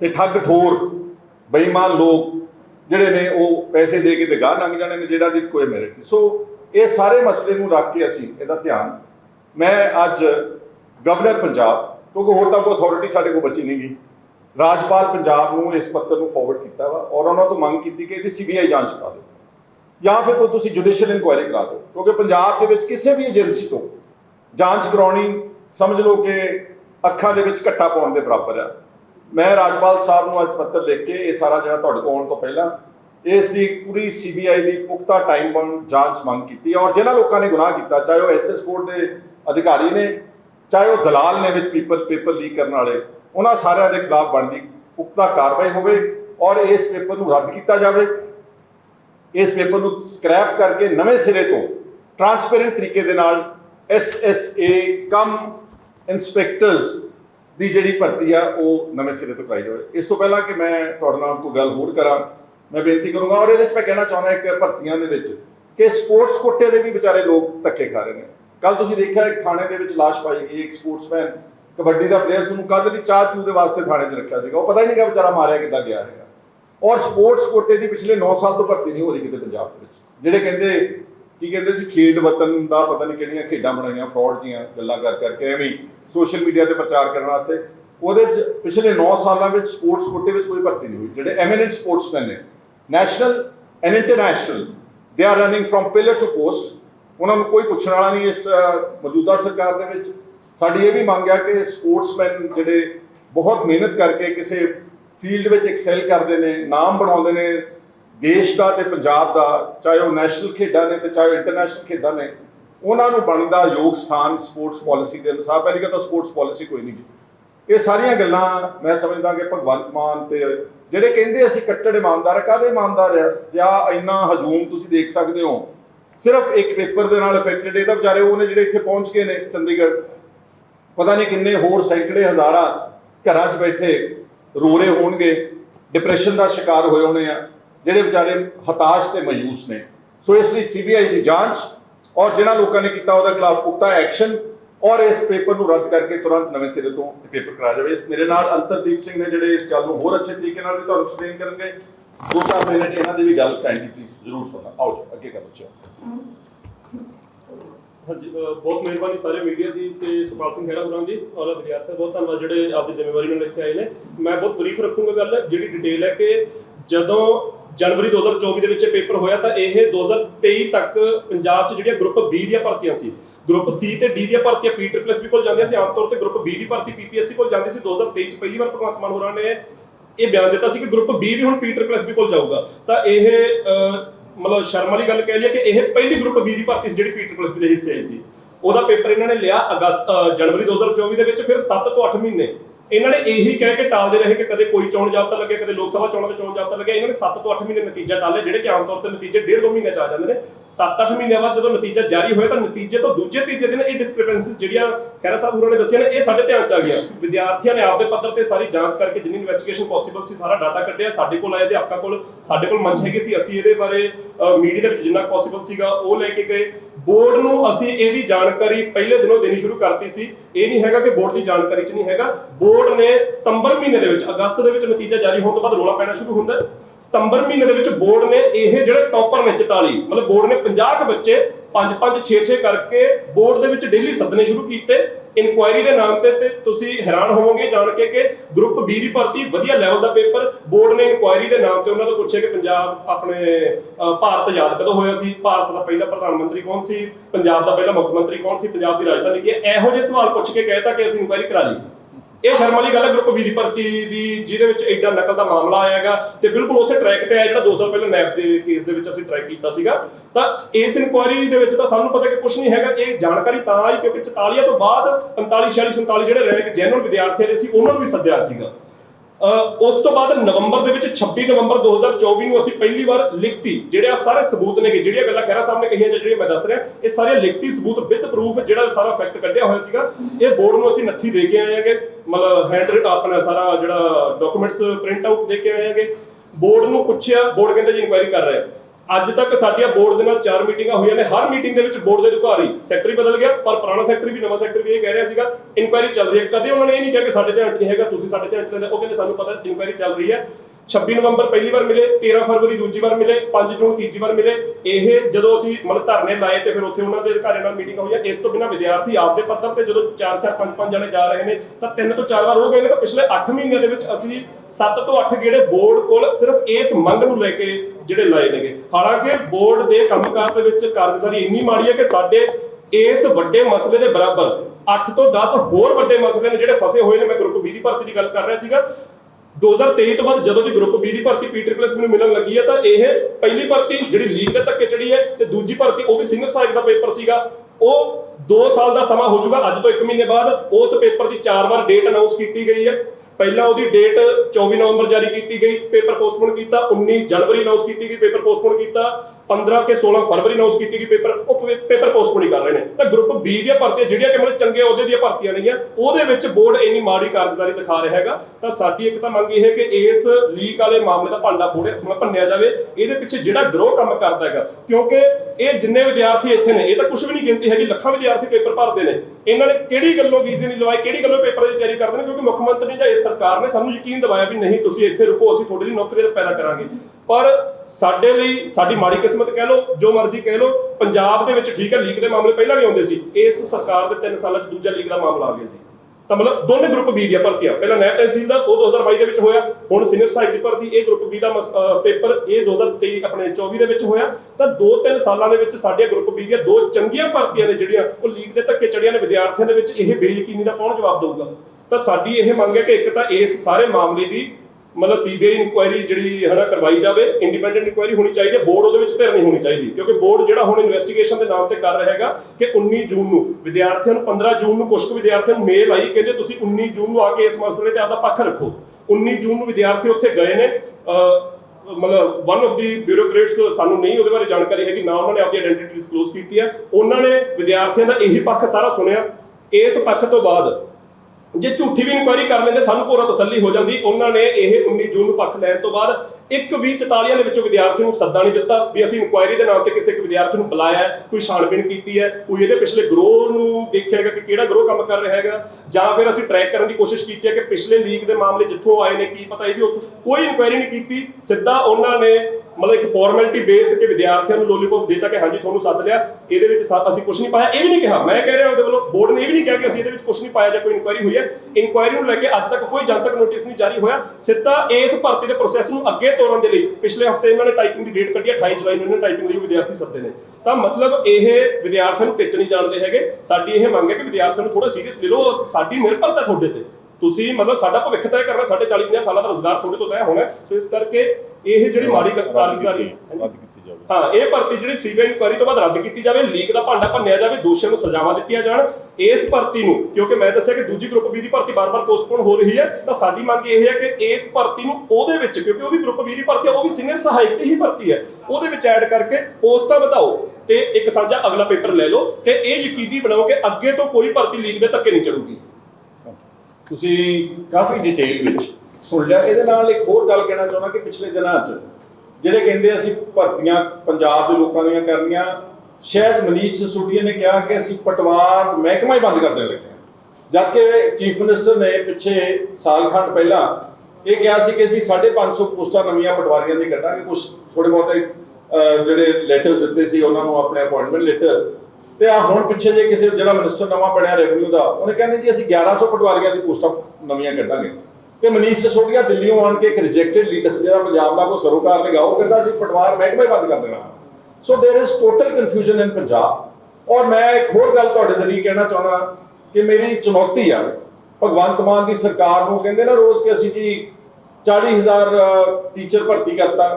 ਤੇ ਠੱਗ ਠੋਰ, ਬੇਈਮਾਨ ਲੋਕ ਜਿਹੜੇ ਨੇ ਉਹ ਪੈਸੇ ਦੇ ਕੇ ਤੇ ਗਾਹ ਲੰਘ ਜਾਣੇ ਨੇ, ਜਿਹੜਾ ਦੀ ਕੋਈ ਮੈਰਿਟ ਨਹੀਂ। ਸੋ ਇਹ ਸਾਰੇ ਮਸਲੇ ਨੂੰ ਰੱਖ ਕੇ ਅਸੀਂ ਇਹਦਾ ਧਿਆਨ, ਮੈਂ ਅੱਜ ਗਵਰਨਰ ਪੰਜਾਬ, ਕਿਉਂਕਿ ਹੋਰ ਤਾਂ ਕੋਈ ਅਥਾਰਟੀ ਸਾਡੇ ਕੋਲ ਬਚੀ ਨਹੀਂ ਗਈ ਰਾਜਪਾਲ ਪੰਜਾਬ ਨੂੰ ਇਸ ਪੱਤਰ ਨੂੰ ਫਾਰਵਰਡ ਕੀਤਾ ਵਾ ਔਰ ਉਹਨਾਂ ਤੋਂ ਮੰਗ ਕੀਤੀ ਕਿ ਇਹਦੀ ਸੀਬੀਆਈ ਜਾਂਚ ਕਰਾ ਦਿਓ। ਜਾਂ ਫਿਰ ਕੋਈ ਤੁਸੀਂ ਜੁਡੀਸ਼ੀਅਲ ਇਨਕੁਆਇਰੀ ਕਰਾ ਦਿਓ। ਕਿਉਂਕਿ ਪੰਜਾਬ ਦੇ ਵਿੱਚ ਕਿਸੇ ਵੀ ਏਜੰਸੀ ਤੋਂ ਜਾਂਚ ਕਰਾਉਣੀ, ਸਮਝ ਲਓ ਕਿ ਅੱਖਾਂ ਦੇ ਵਿੱਚ ਘੱਟਾ ਪਾਉਣ ਦੇ ਬਰਾਬਰ ਆ। ਮੈਂ ਰਾਜਪਾਲ ਸਾਹਿਬ ਨੂੰ ਅੱਜ ਪੱਤਰ ਲਿਖ ਕੇ ਇਹ ਸਾਰਾ ਜਿਹੜਾ ਤੁਹਾਡੇ ਕੋਲ ਆਉਣ ਤੋਂ ਪਹਿਲਾਂ ਇਸ ਦੀ ਪੂਰੀ ਸੀਬੀਆਈ ਦੀ ਪੁਖਤਾ ਟਾਈਮ ਬਾਉਂਡ ਜਾਂਚ ਮੰਗ ਕੀਤੀ ਔਰ ਜਿਹਨਾਂ ਲੋਕਾਂ ਨੇ ਗੁਨਾਹ ਕੀਤਾ, ਚਾਹੇ ਉਹ ਐਸਐਸ ਕੋਰਟ ਦੇ ਅਧਿਕਾਰੀ ਨੇ, ਚਾਹੇ ਉਹ ਦਲਾਲ ਨੇ ਵਿੱਚ ਪੀਪਲ ਪੇਪਰ ਲੀਕ ਕਰਨ ਵਾਲੇ, ਉਹਨਾਂ ਸਾਰਿਆਂ ਦੇ ਖਿਲਾਫ ਬਣਦੀ ਪੁਖਤਾ ਕਾਰਵਾਈ ਹੋਵੇ ਔਰ ਇਸ ਪੇਪਰ ਨੂੰ ਰੱਦ ਕੀਤਾ ਜਾਵੇ। ਇਸ ਪੇਪਰ ਨੂੰ ਸਕ੍ਰੈਪ ਕਰਕੇ ਨਵੇਂ ਸਿਰੇ ਤੋਂ ਟਰਾਂਸਪੇਰੈਂਟ ਤਰੀਕੇ ਦੇ ਨਾਲ ਐਸਐਸਏ ਕਮ ਇਨਸਪੈਕਟਰਸ ਦੀ ਜਿਹੜੀ ਭਰਤੀ ਆ, ਉਹ ਨਵੇਂ ਸਿਰੇ ਤੋਂ ਕਰਾਈ ਜਾਵੇ। ਇਸ ਤੋਂ ਪਹਿਲਾਂ ਕਿ ਮੈਂ ਤੁਹਾਡੇ ਨਾਲ ਕੋਈ ਗੱਲ ਹੋਰ ਕਰਾਂ, ਮੈਂ ਬੇਨਤੀ ਕਰੂੰਗਾ, ਔਰ ਇਹਦੇ ਵਿੱਚ ਮੈਂ ਕਹਿਣਾ ਚਾਹੁੰਦਾ ਇੱਕ ਭਰਤੀਆਂ ਦੇ ਵਿੱਚ ਕਿ ਸਪੋਰਟਸ ਕੋਟੇ ਦੇ ਵੀ ਵਿਚਾਰੇ ਲੋਕ ਧੱਕੇ ਖਾ ਰਹੇ ਨੇ। ਕੱਲ ਤੁਸੀਂ ਦੇਖਿਆ, ਇੱਕ ਥਾਣੇ ਦੇ ਵਿੱਚ ਲਾਸ਼ ਪਾਈ ਗਈ, ਇੱਕ ਸਪੋਰਟਸਮੈਨ ਕਬੱਡੀ ਦਾ ਪਲੇਅਰ ਨੂੰ ਕਦ ਲਈ ਚਾਹ ਚੂ ਦੇ ਵਾਸਤੇ ਥਾਣੇ 'ਚ ਰੱਖਿਆ ਸੀਗਾ। ਉਹ ਪਤਾ ਹੀ ਨਹੀਂ ਕਿ ਵਿਚਾਰਾ ਮਾਰਿਆ ਕਿੱਦਾਂ ਗਿਆ ਹੈ। ਔਰ ਸਪੋਰਟਸ ਕੋਟੇ ਦੀ ਪਿਛਲੇ 9 ਸਾਲ ਤੋਂ ਭਰਤੀ ਨਹੀਂ ਹੋ ਰਹੀ ਕਿਤੇ ਪੰਜਾਬ ਦੇ ਵਿੱਚ। ਜਿਹੜੇ ਕਹਿੰਦੇ, ਕੀ ਕਹਿੰਦੇ ਸੀ, ਖੇਡ ਵਤਨ ਦਾ ਪਤਾ ਨਹੀਂ ਕਿਹੜੀਆਂ ਖੇਡਾਂ ਬਣਾਈਆਂ ਫਰਾਡ ਦੀਆਂ ਗੱਲਾਂ ਕਰ ਕਰਕੇ ਐਵੇਂ ਸੋਸ਼ਲ ਮੀਡੀਆ ਤੇ ਪ੍ਰਚਾਰ ਕਰਨ ਵਾਸਤੇ। ਉਹਦੇ ਚ ਪਿਛਲੇ 9 ਸਾਲਾਂ ਵਿੱਚ ਸਪੋਰਟਸ ਕੋਟੇ ਵਿੱਚ ਕੋਈ ਭਰਤੀ ਨਹੀਂ ਹੋਈ। ਜਿਹੜੇ ਐਮੀਨੈਂਟ ਸਪੋਰਟਸਮੈਨ ਨੇ ਨੈਸ਼ਨਲ ਐਂਡ ਇੰਟਰਨੈਸ਼ਨਲ ਦੇ are running from pillar to post ਉਹਨਾਂ ਨੂੰ ਕੋਈ ਪੁੱਛਣ ਵਾਲਾ ਨਹੀਂ ਇਸ ਮੌਜੂਦਾ ਸਰਕਾਰ ਦੇ ਵਿੱਚ। ਸਾਡੀ ਇਹ ਵੀ ਮੰਗ ਹੈ ਕਿ ਸਪੋਰਟਸਮੈਨ ਜਿਹੜੇ ਬਹੁਤ ਮਿਹਨਤ ਕਰਕੇ ਕਿਸੇ ਫੀਲਡ ਵਿੱਚ ਐਕਸੈਲ ਕਰਦੇ ਨੇ, ਨਾਮ ਬਣਾਉਂਦੇ ਨੇ, ਦੇਸ਼ ਦਾ ਤੇ ਪੰਜਾਬ ਦਾ, ਚਾਹੇ ਉਹ ਨੈਸ਼ਨਲ ਖੇਡਾਂ ਨੇ ਤੇ ਚਾਹੇ ਇੰਟਰਨੈਸ਼ਨਲ ਖੇਡਾਂ ਨੇ, ਉਹਨਾਂ ਨੂੰ ਬਣਦਾ ਯੋਗ ਸਥਾਨ ਸਪੋਰਟਸ ਪਾਲਿਸੀ ਦੇ ਅਨੁਸਾਰ। ਪਹਿਲੀ ਗੱਲ ਤਾਂ ਸਪੋਰਟਸ ਪਾਲਿਸੀ ਕੋਈ ਨਹੀਂ ਇਹ ਸਾਰੀਆਂ ਗੱਲਾਂ ਮੈਂ ਸਮਝਦਾ ਕਿ ਭਗਵੰਤ ਮਾਨ ਤੇ ਜਿਹੜੇ ਕਹਿੰਦੇ ਅਸੀਂ ਕੱਟੜ ਇਮਾਨਦਾਰ ਆ, ਕਾਹਦੇ ਇਮਾਨਦਾਰ ਆ? ਜਾਂ ਇੰਨਾ ਹਜੂਮ ਤੁਸੀਂ ਦੇਖ ਸਕਦੇ ਹੋ, ਸਿਰਫ ਇੱਕ ਪੇਪਰ ਦੇ ਨਾਲ ਅਫੈਕਟਡ ਇਹ ਤਾਂ ਵਿਚਾਰੇ ਉਹ ਨੇ ਜਿਹੜੇ ਇੱਥੇ ਪਹੁੰਚ ਗਏ ਨੇ ਚੰਡੀਗੜ੍ਹ। ਪਤਾ ਨਹੀਂ ਕਿੰਨੇ ਹੋਰ ਸੈਂਕੜੇ ਹਜ਼ਾਰਾਂ ਘਰਾਂ 'ਚ ਬੈਠੇ ਰੋ ਰਹੇ ਹੋਣਗੇ ਡਿਪਰੈਸ਼ਨ ਦਾ ਸ਼ਿਕਾਰ ਹੋਏ ਹੋਣੇ ਆ, ਜਿਹੜੇ ਵਿਚਾਰੇ ਹਤਾਸ਼ ਤੇ ਮਾਯੂਸ ਨੇ। ਸੋ ਇਸ ਲਈ ਸੀਬੀਆਈ ਦੀ ਜਾਂਚ ਔਰ ਜਿਨ੍ਹਾਂ ਲੋਕਾਂ ਨੇ ਕੀਤਾ ਉਹਦੇ ਖਿਲਾਫ ਪੁਖਤਾ ਐਕਸ਼ਨ ਔਰ ਇਸ ਪੇਪਰ ਨੂੰ ਰੱਦ ਕਰਕੇ ਤੁਰੰਤ ਨਵੇਂ ਸਿਰੇ ਤੋਂ ਇਹ ਪੇਪਰ ਕਰਾਇਆ ਜਾਵੇ। ਇਸ ਮੇਰੇ ਨਾਲ ਅੰਤਰਦੀਪ ਸਿੰਘ ਨੇ ਜਿਹੜੇ ਇਸ ਗੱਲ ਨੂੰ ਹੋਰ ਅੱਛੇ ਤਰੀਕੇ ਨਾਲ ਵੀ ਤੁਹਾਨੂੰ ਐਕਸਪਲੇਨ ਕਰਨਗੇ। ਦੋ ਚਾਰ ਮਿੰਟ ਇਹਨਾਂ ਦੀ ਵੀ ਗੱਲ ਕਾਈਂਡਲੀ ਪਲੀਜ਼ ਜ਼ਰੂਰ ਸੁਣਨਾ ਆਓ ਜੀ, ਅੱਗੇ ਕਰ ਬੱਚਿਓ ਹਾਂਜੀ ਬਹੁਤ ਮਿਹਰਬਾਨੀ ਸਾਰੇ ਮੀਡੀਆ ਦੀ ਤੇ ਸੁਪਾਲ ਸਿੰਘ ਖਹਿਰਾ ਹੋਰਾਂ ਦੀ ਔਰ ਵਿਦਿਆਰਥੀ ਬਹੁਤ ਧੰਨਵਾਦ ਜਿਹੜੇ ਆਪਣੀ ਜ਼ਿੰਮੇਵਾਰੀ ਨਾਲ ਇੱਥੇ ਆਏ ਨੇ। ਮੈਂ ਬਹੁਤ ਬਰੀਫ ਰੱਖੂੰਗਾ ਗੱਲ, ਜਿਹੜੀ ਡਿਟੇਲ ਹੈ ਕਿ ਜਦੋਂ ਜਨਵਰੀ 2024 ਦੇ ਵਿੱਚ ਇਹ ਪੇਪਰ ਹੋਇਆ ਤਾਂ ਇਹ 2023 ਤੱਕ ਪੰਜਾਬ 'ਚ ਜਿਹੜੀਆਂ ਗਰੁੱਪ B ਦੀਆਂ ਭਰਤੀਆਂ ਸੀ ਗਰੁੱਪ C ਤੇ D ਦੀਆਂ ਭਰਤੀਆਂ ਪੀਟਰਪਲਸ ਵੀ ਕੋਲ ਜਾਂਦੀਆਂ ਸੀ, ਆਮ ਤੌਰ ਤੇ ਗਰੁੱਪ B ਦੀ ਭਰਤੀ ਪੀਪੀਐਸਸੀ ਕੋਲ ਜਾਂਦੀ ਸੀ। 2023 'ਚ ਪਹਿਲੀ ਵਾਰ ਭਗਵੰਤ ਮਾਨ ਹੋਰਾਂ ਨੇ ਇਹ ਬਿਆਨ ਦਿੱਤਾ ਸੀ ਕਿ ਗਰੁੱਪ B ਵੀ ਹੁਣ ਪੀਟਰ ਪਲੱਸ ਵੀ ਕੋਲ ਜਾਊਗਾ। ਤਾਂ ਇਹ ਮਤਲਬ ਸ਼ਰਮ ਵਾਲੀ ਗੱਲ ਕਹਿ ਲਈਏ ਕਿ ਇਹ ਪਹਿਲੀ ਗਰੁੱਪ ਬੀ ਦੀ ਭਰਤੀ ਸੀ ਜਿਹੜੀ ਪੀਟਰ ਪਲੱਸ ਦੇ ਹਿੱਸੇ ਆਈ ਸੀ। ਉਹਦਾ ਪੇਪਰ ਇਹਨਾਂ ਨੇ ਲਿਆ ਅਗਸਤ ਅਹ, ਜਨਵਰੀ 2024 ਦੇ ਵਿੱਚ ਫਿਰ 7 ਤੋਂ 8 ਮਹੀਨੇ। ਇਹਨਾਂ ਨੇ ਇਹੀ ਕਹਿ ਕੇ ਟਾਲਦੇ ਰਹੇ ਕਿ ਕਦੇ ਕੋਈ ਚੋਣ ਜਾਬਤਾ ਲੱਗੇ ਕਦੇ ਲੋਕ ਸਭਾ ਚੋਣਾਂ ਦਾ ਚੋਣ ਜਾਬਤਾ ਲੱਗਿਆ। ਇਹਨਾਂ ਨੇ 7 ਤੋਂ 8 ਮਹੀਨੇ ਨਤੀਜਾ ਟਾਲੇ, ਜਿਹੜੇ ਕਿ ਆਮ ਤੌਰ ਤੇ ਨਤੀਜੇ ਡੇਢ ਦੋ ਮਹੀਨੇ ਚ ਆ ਜਾਂਦੇ ਨੇ। 7-8 ਮਹੀਨਿਆਂ ਬਾਅਦ ਜਦੋਂ ਨਤੀਜਾ ਜਾਰੀ ਹੋਇਆ ਤਾਂ ਨਤੀਜੇ ਤੋਂ ਦੂਜੇ ਤੀਜੇ ਦਿਨ ਇਹ ਡਿਸਕ੍ਰਿਪੈਂਸੀਜ਼ ਜਿਹੜੀਆਂ ਖੈਰਾ ਸਾਹਿਬ ਹੋਰਾਂ ਨੇ ਦੱਸੀਆਂ ਨੇ, ਇਹ ਸਾਡੇ ਧਿਆਨ ਚ ਆ ਗਿਆ ਵਿਦਿਆਰਥੀਆਂ ਨੇ ਆਪਦੇ ਪੱਧਰ ਤੇ ਸਾਰੀ ਜਾਂਚ ਕਰਕੇ ਜਿੰਨੀ ਇਨਵੈਸਟੀਗੇਸ਼ਨ ਪੋਸੀਬਲ ਸੀ, ਸਾਰਾ ਡਾਟਾ ਕੱਢਿਆ। ਸਾਡੇ ਕੋਲ ਆਏ ਅਧਿਆਪਕਾਂ ਕੋਲ, ਸਾਡੇ ਕੋਲ ਮੰਚ ਹੈਗੇ ਸੀ। ਅਸੀਂ ਇਹਦੇ ਬਾਰੇ ਮੀਡੀਆ ਦੇ ਵਿੱਚ ਜਿੰਨਾ ਪੋਸੀਬਲ ਸੀਗਾ, ਉਹ ਲੈ ਕੇ ਗਏ। ਬੋਰਡ ਨੂੰ ਅਸੀਂ ਇਹਦੀ ਜਾਣਕਾਰੀ ਪਹਿਲੇ ਦਿਨੋਂ ਦੇਣੀ ਸ਼ੁਰੂ ਕਰਤੀ ਸੀ। ਇਹ ਨਹੀਂ ਹੈਗਾ ਕਿ ਬੋਰਡ ਦੀ ਜਾਣਕਾਰੀ 'ਚ ਨਹੀਂ ਹੈਗਾ। ਬੋਰਡ ਨੇ ਸਤੰਬਰ ਮਹੀਨੇ ਦੇ ਵਿੱਚ, ਅਗਸਤ ਦੇ ਵਿੱਚ ਨਤੀਜਾ ਜਾਰੀ ਹੋਣ ਤੋਂ ਬਾਅਦ ਰੋਲਾ ਪੈਣਾ ਸ਼ੁਰੂ ਹੁੰਦਾ ਸਤੰਬਰ ਮਹੀਨੇ ਦੇ ਵਿੱਚ ਬੋਰਡ ਨੇ ਇਹ ਜਿਹੜੇ ਟੌਪਰ ਨੇ 44 ਮਤਲਬ ਬੋਰਡ ਨੇ 50 ਕੁ ਬੱਚੇ 5 5 6 6 ਕਰਕੇ ਬੋਰਡ ਦੇ ਵਿੱਚ ਡੇਲੀ ਸੱਦਣੇ ਸ਼ੁਰੂ ਕੀਤੇ। ਇਨਕੁਆਇਰੀ ਦੇ ਨਾਮ ਤੇ ਤੇ ਤੁਸੀਂ ਹੈਰਾਨ ਹੋਵੋਗੇ ਜਾਣ ਕੇ ਕਿ ਗਰੁੱਪ B ਦੀ ਭਰਤੀ ਵਧੀਆ ਲੈਵਲ ਦਾ ਪੇਪਰ ਬੋਰਡ ਨੇ ਇਨਕੁਆਇਰੀ ਦੇ ਨਾਮ ਤੇ ਉਹਨਾਂ ਤੋਂ ਪੁੱਛਿਆ ਕਿ ਪੰਜਾਬ ਆਪਣੇ ਭਾਰਤ ਆਜ਼ਾਦ ਕਦੋਂ ਹੋਇਆ ਸੀ? ਭਾਰਤ ਦਾ ਪਹਿਲਾ ਪ੍ਰਧਾਨ ਮੰਤਰੀ ਕੌਣ ਸੀ? ਪੰਜਾਬ ਦਾ ਪਹਿਲਾ ਮੁੱਖ ਮੰਤਰੀ ਕੌਣ ਸੀ? ਪੰਜਾਬ ਦੀ ਰਾਜਧਾਨੀ ਕੀ ਹੈ? ਇਹੋ ਜਿਹੇ ਸਵਾਲ ਪੁੱਛ ਕੇ ਕਹਿਤਾ ਕਿ ਅਸੀਂ ਇਨਕੁਆਇਰੀ ਕਰਾ ਲਈ। ਇਹ ਸ਼ਰਮ ਵਾਲੀ ਗੱਲ ਹੈ ਗਰੁੱਪ ਬੀ ਦੀ ਭਰਤੀ ਦੀ, ਜਿਹਦੇ ਵਿੱਚ ਐਡਾ ਨਕਲ ਦਾ ਮਾਮਲਾ ਆਇਆਗਾ ਤੇ ਬਿਲਕੁਲ ਉਸੇ ਟਰੈਕ ਤੇ ਆ ਜਿਹੜਾ 2 ਸਾਲ ਪਹਿਲਾਂ ਨੈਪ ਦੇ ਕੇਸ ਦੇ ਵਿੱਚ ਅਸੀਂ ਟਰੈਕ ਕੀਤਾ ਸੀਗਾ। ਤਾਂ ਇਸ ਇਨਕੁਆਇਰੀ ਦੇ ਵਿੱਚ ਤਾਂ ਸਾਨੂੰ ਪਤਾ ਕਿ ਕੁਝ ਨਹੀਂ ਹੈਗਾ, ਇਹ ਜਾਣਕਾਰੀ ਤਾਂ ਆਈ ਕਿਉਂਕਿ 44 ਤੋਂ ਬਾਅਦ 45 46 47 ਜਿਹੜੇ ਰੈਂਕ ਜੈਨੂਅਲ ਵਿਦਿਆਰਥੀ ਦੇ ਸੀ, ਉਹਨਾਂ ਨੂੰ ਵੀ ਸੱਦਿਆ ਸੀਗਾ। ਉਸ ਤੋਂ ਬਾਅਦ ਨਵੰਬਰ ਦੇ ਵਿੱਚ 26 ਨਵੰਬਰ 2024 ਨੂੰ ਅਸੀਂ ਪਹਿਲੀ ਵਾਰ ਲਿਖਤੀ, ਜਿਹੜੇ ਸਾਰੇ ਸਬੂਤ ਨੇਗੇ, ਜਿਹੜੀਆਂ ਗੱਲਾਂ ਖੈਰਾ ਸਾਹਿਬ ਨੇ ਕਹੀਆਂ ਜਾਂ ਜਿਹੜੀਆਂ ਮੈਂ ਦੱਸ ਰਿਹਾ, ਇਹ ਸਾਰੇ ਲਿਖਤੀ ਸਬੂਤ ਵਿਦ ਪ੍ਰੂਫ ਜਿਹੜਾ ਸਾਰਾ ਫੈਕਟ ਕੱਢਿਆ ਹੋਇਆ ਸੀਗਾ। ਇਹ ਬੋਰਡ ਨੂੰ ਅਸੀਂ ਨੱਥੀ ਦੇ ਕੇ ਆਏ ਹੈਗੇ, ਮਤਲਬ ਹੈਂਡ ਰਿਟ ਆਪਣਾ ਸਾਰਾ ਜਿਹੜਾ ਡਾਕੂਮੈਂਟਸ ਪ੍ਰਿੰਟ ਆਊਟ ਦੇ ਕੇ ਆਏ ਹੈਗੇ। ਬੋਰਡ ਨੂੰ ਪੁੱਛਿਆ ਬੋਰਡ ਕਹਿੰਦੇ ਜੀ ਇਨਕੁਆਇਰੀ ਕਰ ਰਹੇ ਅੱਜ ਤੱਕ ਸਾਡੀਆਂ ਬੋਰਡ ਦੇ ਨਾਲ ਚਾਰ ਮੀਟਿੰਗਾਂ ਹੋਈਆਂ ਨੇ। ਹਰ ਮੀਟਿੰਗ ਦੇ ਵਿੱਚ ਬੋਰਡ ਦੇ ਅਧਿਕਾਰੀ ਸੈਕਟਰੀ ਬਦਲ ਗਿਆ, ਪਰ ਪੁਰਾਣਾ ਸੈਕਟਰੀ ਵੀ ਨਵਾਂ ਸੈਕਟਰੀ ਵੀ ਇਹ ਕਹਿ ਰਿਹਾ ਸੀਗਾ ਇਨਕੁਆਇਰੀ ਚੱਲ ਰਹੀ ਹੈ। ਕਦੇ ਉਹਨਾਂ ਨੇ ਇਹ ਨਹੀਂ ਕਿਹਾ ਕਿ ਸਾਡੇ ਧਿਆਨ 'ਚ ਨਹੀਂ ਹੈਗਾ, ਤੁਸੀਂ ਸਾਡੇ ਧਿਆਨ 'ਚ ਲੈਂਦੇ ਉਹ ਕਹਿੰਦੇ ਸਾਨੂੰ ਪਤਾ ਇਨਕੁਆਇਰੀ ਚੱਲ ਰਹੀ ਹੈ। 26 ਨਵੰਬਰ ਪਹਿਲੀ ਵਾਰ ਮਿਲੇ 13 ਫਰਵਰੀ ਦੂਜੀ ਵਾਰ ਮਿਲੇ 5 ਜੂਨ ਤੀਜੀ ਵਾਰ ਮਿਲੇ। ਇਹ ਜਦੋਂ ਅਸੀਂ ਮਤਲਬ ਧਰਨੇ ਲਾਏ ਤੇ ਫਿਰ ਉੱਥੇ ਉਹਨਾਂ ਦੇ ਅਧਿਕਾਰੀਆਂ ਨਾਲ ਮੀਟਿੰਗ ਹੋਈ ਹੈ ਇਸ ਤੋਂ ਬਿਨਾਂ ਵਿਦਿਆਰਥੀ ਆਪਦੇ ਪੱਧਰ ਤੇ ਜਦੋਂ 4 4 5 5 ਜਣੇ ਜਾ ਰਹੇ ਨੇ, ਤਾਂ ਤਿੰਨ ਤੋਂ ਚਾਰ ਵਾਰ ਹੋ ਗਏ ਨੇ। ਤਾਂ ਪਿਛਲੇ 8 ਮਹੀਨਿਆਂ ਦੇ ਵਿੱਚ ਅਸੀਂ 7 ਤੋਂ 8 ਗੇੜੇ ਬੋਰਡ ਕੋਲ ਸਿਰਫ ਇਸ ਮੰਗ ਨੂੰ ਲੈ ਕੇ ਜਿਹੜੇ ਲਾਏ ਨੇਗੇ। ਹਾਲਾਂਕਿ ਬੋਰਡ ਦੇ ਕੰਮਕਾਰ ਦੇ ਵਿੱਚ ਕਾਰਗੁਜ਼ਾਰੀ ਇੰਨੀ ਮਾੜੀ ਹੈ ਕਿ ਸਾਡੇ ਇਸ ਵੱਡੇ ਮਸਲੇ ਦੇ ਬਰਾਬਰ 8 ਤੋਂ 10 ਹੋਰ ਵੱਡੇ ਮਸਲੇ ਨੇ ਜਿਹੜੇ ਫਸੇ ਹੋਏ ਨੇ। ਮੈਂ ਗਰੁੱਪ B ਦੀ ਭਰਤੀ ਦੀ ਗੱਲ ਕਰ ਰਿਹਾ ਸੀਗਾ। 2023 ਤੋਂ ਬਾਅਦ ਜਦੋਂ ਦੀ ਗਰੁੱਪ B ਦੀ ਭਰਤੀ ਪੀਟਰ ਪਲੱਸ ਮੈਨੂੰ ਮਿਲਣ ਲੱਗੀ ਹੈ ਤਾਂ ਇਹ ਪਹਿਲੀ ਭਰਤੀ ਜਿਹੜੀ ਲੀਗ ਦੇ ਧੱਕੇ ਚੜੀ ਹੈ ਤੇ ਦੂਜੀ ਭਰਤੀ ਉਹ ਵੀ ਸਿੰਗਲ ਸਹਾਇਕ ਦਾ ਪੇਪਰ ਸੀਗਾ। ਉਹ 2 ਸਾਲ ਦਾ ਸਮਾਂ ਹੋ ਜਾਊਗਾ, ਅੱਜ ਤੋਂ 1 ਮਹੀਨੇ ਬਾਅਦ ਉਸ ਪੇਪਰ ਦੀ 4 ਵਾਰ ਡੇਟ ਅਨਾਉਂਸ ਕੀਤੀ ਗਈ ਹੈ। ਪਹਿਲਾਂ ਉਹਦੀ ਡੇਟ 24 ਨਵੰਬਰ ਜਾਰੀ ਕੀਤੀ ਗਈ, ਪੇਪਰ ਪੋਸਟਪੋਨ ਕੀਤਾ 19 ਜਨਵਰੀ ਅਨਾਉਂਸ ਕੀਤੀ ਗਈ, ਪੇਪਰ ਪੋਸਟਪੋਨ ਕੀਤਾ। 15 ਕੇ 16 ਫਰਵਰੀ ਅਨਾਉਂਸ ਕੀਤੀ ਗਈ ਪੇਪਰ ਉਹ ਪੇਪਰ ਪੋਸਟਪੋਨ ਹੀ ਕਰ ਰਹੇ ਨੇ। ਤਾਂ ਗਰੁੱਪ ਬੀ ਦੀਆਂ ਭਰਤੀਆਂ, ਜਿਹੜੀਆਂ ਕਿ ਮਤਲਬ ਚੰਗੇ ਅਹੁਦੇ ਦੀਆਂ ਭਰਤੀਆਂ ਨੇਗੀਆਂ, ਉਹਦੇ ਵਿੱਚ ਬੋਰਡ ਇੰਨੀ ਮਾੜੀ ਕਾਰਗੁਜ਼ਾਰੀ ਦਿਖਾ ਰਿਹਾ ਹੈਗਾ। ਤਾਂ ਸਾਡੀ ਇੱਕ ਤਾਂ ਮੰਗ ਇਹ ਹੈ ਕਿ ਇਸ ਲੀਕ ਵਾਲੇ ਮਾਮਲੇ ਦਾ ਭਾਂਡਾ ਫੋੜੇ ਭੰਨਿਆ ਜਾਵੇ। ਇਹਦੇ ਪਿੱਛੇ ਜਿਹੜਾ ਗਰੋਹ ਕੰਮ ਕਰਦਾ ਹੈਗਾ, ਕਿਉਂਕਿ ਇਹ ਜਿੰਨੇ ਵਿਦਿਆਰਥੀ ਇੱਥੇ ਨੇ, ਇਹ ਤਾਂ ਕੁਝ ਵੀ ਨਹੀਂ ਗਿਣਤੀ ਹੈਗੀ, ਲੱਖਾਂ ਵਿਦਿਆਰਥੀ ਪੇਪਰ ਭਰਦੇ ਨੇ। ਇਹਨਾਂ ਨੇ ਕਿਹੜੀ ਗੱਲੋਂ ਵੀਜ਼ੇ ਨਹੀਂ ਲਵਾਏ ਕਿਹੜੀ ਗੱਲੋਂ ਪੇਪਰ ਦੀ ਤਿਆਰੀ ਕਰਦੇ ਨੇ, ਕਿਉਂਕਿ ਮੁੱਖ ਮੰਤਰੀ ਜਾਂ ਇਸ ਸਰਕਾਰ ਨੇ ਸਾਨੂੰ ਯਕੀਨ ਦਿਵਾਇਆ ਵੀ ਨਹੀਂ, ਤੁਸੀਂ ਇੱਥੇ ਰੁਕੋ, ਅਸੀਂ ਤੁਹਾਡੇ ਲਈ ਨੌਕਰੀ ਪੈਦਾ ਕਰਾਂਗੇ। ਪਰ ਸਾਡੇ ਲਈ, ਸਾਡੀ ਮਾੜੀ ਕਿਸਮਤ ਕਹਿ ਲਓ, ਜੋ ਮਰਜ਼ੀ ਕਹਿ ਲਓ, ਪੰਜਾਬ ਦੇ ਵਿੱਚ ਠੀਕ ਹੈ, ਲੀਕ ਦੇ ਮਾਮਲੇ ਪਹਿਲਾਂ ਵੀ ਆਉਂਦੇ ਸੀ। ਇਸ ਸਰਕਾਰ ਦੇ 3 ਸਾਲਾਂ 'ਚ ਦੂਜਾ ਲੀਕ ਦਾ ਮਾਮਲਾ ਆ ਗਿਆ ਜੀ। ਤਾਂ ਮਤਲਬ ਦੋਨੇ ਗਰੁੱਪ ਬੀ ਦੀਆਂ ਭਰਤੀਆਂ, ਪਹਿਲਾਂ ਨੈਬ ਤਹਿਸੀਲ ਦਾ, ਉਹ 2022 ਦੇ ਵਿੱਚ ਹੋਇਆ, ਹੁਣ ਸੀਨੀਅਰ ਸਹਾਇਕ ਦੀ ਭਰਤੀ, ਇਹ ਗਰੁੱਪ ਬੀ ਦਾ ਮਸ- ਅਹ ਪੇਪਰ ਇਹ 2023 ਆਪਣੇ 24 ਦੇ ਵਿੱਚ ਹੋਇਆ। ਤਾਂ 2-3 ਸਾਲਾਂ ਦੇ ਵਿੱਚ ਸਾਡੇ ਗਰੁੱਪ ਬੀ ਦੀਆਂ ਦੋ ਚੰਗੀਆਂ ਭਰਤੀਆਂ ਨੇ ਜਿਹੜੀਆਂ, ਉਹ ਲੀਕ ਦੇ ਧੱਕੇ ਚੜੀਆਂ ਨੇ, ਵਿਦਿਆਰਥੀਆਂ ਦੇ ਵਿੱਚ ਇਹ ਬੇਯਕੀਨੀ ਦਾ ਕੌਣ ਜਵਾਬ ਦੇਊਗਾ? ਤਾਂ ਸਾਡੀ ਇਹ ਮੰਗ ਹੈ ਕਿ ਇੱਕ ਤਾਂ ਇਸ ਸਾਰੇ ਮਾਮਲੇ ਦੀ ਮਤਲਬ ਸੀਬੀਆਈ ਇਨਕੁਆਇਰੀ ਜਿਹੜੀ ਹੈ ਨਾ ਕਰਵਾਈ ਜਾਵੇ ਇੰਡੀਪੈਂਡੈਂਟ ਇਨਕੁਆਇਰੀ ਹੋਣੀ ਚਾਹੀਦੀ ਹੈ ਬੋਰਡ ਉਹਦੇ ਵਿੱਚ ਧਿਰ ਨਹੀਂ ਹੋਣੀ ਚਾਹੀਦੀ, ਕਿਉਂਕਿ ਬੋਰਡ ਜਿਹੜਾ ਹੁਣ ਇਨਵੈਸਟੀਗੇਸ਼ਨ ਦੇ ਨਾਮ ਤੇ ਕਰ ਰਿਹਾ ਹੈਗਾ ਕਿ 19 ਜੂਨ ਨੂੰ ਵਿਦਿਆਰਥੀਆਂ ਨੂੰ 15 ਜੂਨ ਨੂੰ ਕੁਝ ਕੁ ਵਿਦਿਆਰਥੀਆਂ ਨੂੰ ਮੇਲ ਆਈ, ਕਹਿੰਦੇ ਤੁਸੀਂ 19 ਜੂਨ ਨੂੰ ਆ ਕੇ ਇਸ ਮਸਲੇ ਤੇ ਆਪਦਾ ਪੱਖ ਰੱਖੋ। 19 ਜੂਨ ਨੂੰ ਵਿਦਿਆਰਥੀ ਉੱਥੇ ਗਏ ਨੇ ਮਤਲਬ ਵਨ ਆਫ ਦੀ ਬਿਊਰੋਕ੍ਰੇਟਸ ਸਾਨੂੰ ਨਹੀਂ ਉਹਦੇ ਬਾਰੇ ਜਾਣਕਾਰੀ ਹੈਗੀ, ਨਾ ਉਹਨਾਂ ਨੇ ਆਪਦੀ ਆਇਡੈਂਟੀਟੀ ਡਿਸਕਲੋਜ਼ ਕੀਤੀ ਹੈ। ਉਹਨਾਂ ਨੇ ਵਿਦਿਆਰਥੀਆਂ ਦਾ ਇਹੀ ਪੱਖ ਸਾਰਾ ਸੁਣਿਆ। ਇਸ ਪੱਖ ਤੋਂ ਬਾਅਦ ਜੇ ਝੂਠੀ ਵੀ ਇਨਕੁਆਇਰੀ ਕਰ ਲੈਂਦੇ, ਸਾਨੂੰ ਪੂਰਾ ਤਸੱਲੀ ਹੋ ਜਾਂਦੀ। ਉਹਨਾਂ ਨੇ ਇਹ 19 ਜੂਨ ਨੂੰ ਪੱਖ ਲੈਣ ਤੋਂ ਬਾਅਦ ਇੱਕ ਵੀ 44 ਦੇ ਵਿੱਚੋਂ ਵਿਦਿਆਰਥੀ ਨੂੰ ਸੱਦਾ ਨਹੀਂ ਦਿੱਤਾ ਵੀ ਅਸੀਂ ਇਨਕੁਆਇਰੀ ਦੇ ਨਾਮ ਤੇ ਕਿਸੇ ਇੱਕ ਵਿਦਿਆਰਥੀ ਨੂੰ ਬੁਲਾਇਆ ਕੋਈ ਛਾਣਬੀਣ ਕੀਤੀ ਹੈ, ਕੋਈ ਇਹਦੇ ਪਿਛਲੇ ਗਰੋਹ ਨੂੰ ਦੇਖਿਆ ਹੈਗਾ ਕਿ ਕਿਹੜਾ ਗਰੋਹ ਕੰਮ ਕਰ ਰਿਹਾ ਹੈਗਾ। ਜਾਂ ਫਿਰ ਅਸੀਂ ਟਰੈਕ ਕਰਨ ਦੀ ਕੋਸ਼ਿਸ਼ ਕੀਤੀ ਹੈ ਕਿ ਪਿਛਲੇ ਲੀਕ ਦੇ ਮਾਮਲੇ ਜਿੱਥੋਂ ਆਏ ਨੇ, ਕੀ ਪਤਾ ਇਹ ਵੀ ਉੱਥੋਂ, ਕੋਈ ਇਨਕੁਆਇਰੀ ਨਹੀਂ ਕੀਤੀ। ਸਿੱਧਾ ਉਹਨਾਂ ਨੇ ਮਤਲਬ ਇੱਕ ਫਾਰਮੈਲਿਟੀ ਬੇਸ ਕਿ ਵਿਦਿਆਰਥੀਆਂ ਨੂੰ ਲੋਲੀਪੌਪ ਦੇਤਾ ਕਿ ਹਾਂਜੀ ਤੁਹਾਨੂੰ ਸੱਦ ਲਿਆ। ਇਹਦੇ ਵਿੱਚ ਅਸੀਂ ਕੁਝ ਨਹੀਂ ਪਾਇਆ। ਇਹ ਵੀ ਨਹੀਂ ਕਿਹਾ। ਮੈਂ ਕਹਿ ਰਿਹਾ ਉਹਦੇ ਵੱਲੋਂ ਬੋਰਡ ਨੇ ਇਹ ਵੀ ਨਹੀਂ ਕਿਹਾ ਕਿ ਅਸੀਂ ਇਹਦੇ ਵਿੱਚ ਕੁਝ ਨਹੀਂ ਪਾਇਆ ਜਾਂ ਕੋਈ ਇਨਕੁਆਇਰੀ ਹੋਈ ਹੈ। ਇਨਕੁਆਇਰੀ ਨੂੰ ਲੈ ਕੇ ਅੱਜ ਤੱਕ ਕੋਈ ਜਨਤਕ ਨੋਟਿਸ ਨਹੀਂ ਜਾਰੀ ਹੋਇਆ। ਸਿੱਧਾ ਇਸ ਭਰਤੀ ਦੇ ਪ੍ਰੋਸੈਸ ਨੂੰ ਅੱਗੇ ਤੋਰਨ ਦੇ ਲਈ ਪਿਛਲੇ ਹਫ਼ਤੇ ਇਹਨਾਂ ਨੇ ਟਾਈਪਿੰਗ ਦੀ ਡੇਟ ਕੱਢੀ ਹੈ 28 ਜੁਲਾਈ ਨੂੰ ਇਹਨਾਂ ਨੇ ਟਾਈਪਿੰਗ ਲਈ ਵਿਦਿਆਰਥੀ ਸੱਦੇ ਨੇ। ਤਾਂ ਮਤਲਬ ਇਹ ਵਿਦਿਆਰਥੀਆਂ ਨੂੰ ਟਿੱਚ ਨਹੀਂ ਜਾਣਦੇ ਹੈਗੇ। ਸਾਡੀ ਇਹ ਮੰਗ ਹੈ ਕਿ ਵਿਦਿਆਰਥੀਆਂ ਨੂੰ ਥੋੜਾ ਸੀਰੀਅਸ ਲੈ ਲਓ। ਸਾਡੀ ਨਿਰਭਰਤਾ ਤੁਹਾਡੇ ਤੇ। ਤੁਸੀਂ ਮਤਲਬ ਸਾਡਾ ਭਵਿੱਖ ਤੈਅ ਕਰਨਾ ਸਾਡੇ 40 50 ਸਾਲਾਂ ਦਾ ਰੋਜ਼ਗਾਰ ਤੁਹਾਡੇ ਤੋਂ ਤੈਅ ਹੋਣਾ। ਸੋ ਇਸ ਕਰਕੇ ਇਹ ਜਿਹੜੀ ਮਾੜੀ ਕਾਰਗੁਜ਼ਾਰੀ ਕੀਤੀ ਜਾਵੇ। ਹਾਂ ਇਹ ਭਰਤੀ ਜਿਹੜੀ ਸੀਬੀਆਈ ਇਨਕੁਆਇਰੀ ਤੋਂ ਬਾਅਦ ਰੱਦ ਕੀਤੀ ਜਾਵੇ ਲੀਕ ਦਾ ਭਾਂਡਾ ਭੰਨਿਆ ਜਾਵੇ ਦੋਸ਼ੀਆਂ ਨੂੰ ਸਜ਼ਾਵਾਂ ਦਿੱਤੀਆਂ ਜਾਣ ਇਸ ਭਰਤੀ ਨੂੰ ਕਿਉਂਕਿ ਮੈਂ ਦੱਸਿਆ ਕਿ ਦੂਜੀ ਗਰੁੱਪ ਬੀ ਦੀ ਭਰਤੀ ਬਾਰ-ਬਾਰ ਪੋਸਟਪੋਨ ਹੋ ਰਹੀ ਹੈ ਤਾਂ ਸਾਡੀ ਮੰਗ ਇਹ ਹੈ ਕਿ ਇਸ ਭਰਤੀ ਨੂੰ ਉਹਦੇ ਵਿੱਚ ਕਿਉਂਕਿ ਉਹ ਵੀ ਗਰੁੱਪ ਬੀ ਦੀ ਭਰਤੀ ਹੈ ਉਹ ਵੀ ਸੀਨੀਅਰ ਸਹਾਇਕ ਦੀ ਹੀ ਭਰਤੀ ਹੈ ਉਹਦੇ ਵਿੱਚ ਐਡ ਕਰਕੇ ਪੋਸਟਾਂ ਵਧਾਓ ਤੇ ਇੱਕ ਸਾਂਝਾ ਅਗਲਾ ਪੇਪਰ ਲੈ ਲਓ ਤੇ ਇਹ ਯਕੀਨੀ ਬਣਾਓ ਕਿ ਅੱਗੇ ਤੋਂ ਕੋਈ ਭਰਤੀ ਲੀਕ ਦੇ ਧੱਕੇ ਨਹੀਂ ਚੜੂਗੀ। ਤੁਸੀਂ ਕਾਫੀ ਡਿਟੇਲ ਵਿੱਚ ਸੁਣ ਲਿਆ। ਇਹਦੇ ਨਾਲ ਇੱਕ ਹੋਰ ਗੱਲ ਕਹਿਣਾ ਚਾਹੁੰਦਾ ਕਿ ਪਿਛਲੇ ਦਿਨਾਂ 'ਚ ਜਿਹੜੇ ਕਹਿੰਦੇ ਅਸੀਂ ਭਰਤੀਆਂ ਪੰਜਾਬ ਦੇ ਲੋਕਾਂ ਦੀਆਂ ਕਰਨੀਆਂ, ਸ਼ਾਇਦ ਮਨੀਸ਼ ਸਿਸੋਦੀਆ ਨੇ ਕਿਹਾ ਕਿ ਅਸੀਂ ਪਟਵਾਰ ਮਹਿਕਮਾ ਹੀ ਬੰਦ ਕਰ ਦੇਣ ਲੱਗੇ ਹਾਂ। ਜਦ ਕਿ ਚੀਫ ਮਿਨਿਸਟਰ ਨੇ ਪਿੱਛੇ ਸਾਲ ਖੰਡ ਪਹਿਲਾਂ ਇਹ ਕਿਹਾ ਸੀ ਕਿ ਅਸੀਂ 550 ਪੋਸਟਾਂ ਨਵੀਆਂ ਪਟਵਾਰੀਆਂ ਦੀ ਕੱਢਾਂਗੇ ਕੁਝ ਥੋੜੇ ਬਹੁਤੇ ਜਿਹੜੇ ਲੈਟਰਸ ਦਿੱਤੇ ਸੀ, ਉਹਨਾਂ ਨੂੰ ਆਪਣੇ ਅਪਾਇੰਟਮੈਂਟ ਲੈਟਰਸ ਤੇ ਆ ਹੁਣ ਪਿੱਛੇ ਜੇ ਕਿਸੇ ਜਿਹੜਾ ਮਿਨਿਸਟਰ ਨਵਾਂ ਬਣਿਆ ਰੈਵਨਿਊ ਦਾ, ਉਹਨੇ ਕਹਿੰਦੇ ਜੀ ਅਸੀਂ 1100 ਪਟਵਾਰੀਆਂ ਦੀ ਪੋਸਟਾਂ ਨਵੀਆਂ ਕੱਢਾਂਗੇ। ਤੇ ਮਨੀਸ਼ ਸਿਸੋਦੀਆ ਦਿੱਲੀੋਂ ਆਣ ਕੇ ਇੱਕ ਰਿਜੈਕਟਡ ਲੀਡਰ ਜਿਹੜਾ ਪੰਜਾਬ ਦਾ ਕੋਈ ਸਰੋਕਾਰ ਨਿਗਾ ਉਹ ਕਹਿੰਦਾ ਸੀ ਪਟਵਾਰ ਮਹਿਕਮਾ ਹੀ ਬੰਦ ਕਰ ਦੇਣਾ so there is total confusion in Punjab ਔਰ ਮੈਂ ਇੱਕ ਹੋਰ ਗੱਲ ਤੁਹਾਡੇ ਜ਼ਰੀਏ ਕਹਿਣਾ ਚਾਹੁੰਦਾ ਕਿ ਮੇਰੀ ਚੁਣੌਤੀ ਆ ਭਗਵੰਤ ਮਾਨ ਦੀ ਸਰਕਾਰ ਨੂੰ ਕਹਿੰਦੇ ਨਾ ਰੋਜ਼ ਕਿ ਅਸੀਂ ਜੀ 40000 ਟੀਚਰ ਭਰਤੀ ਕਰਤਾ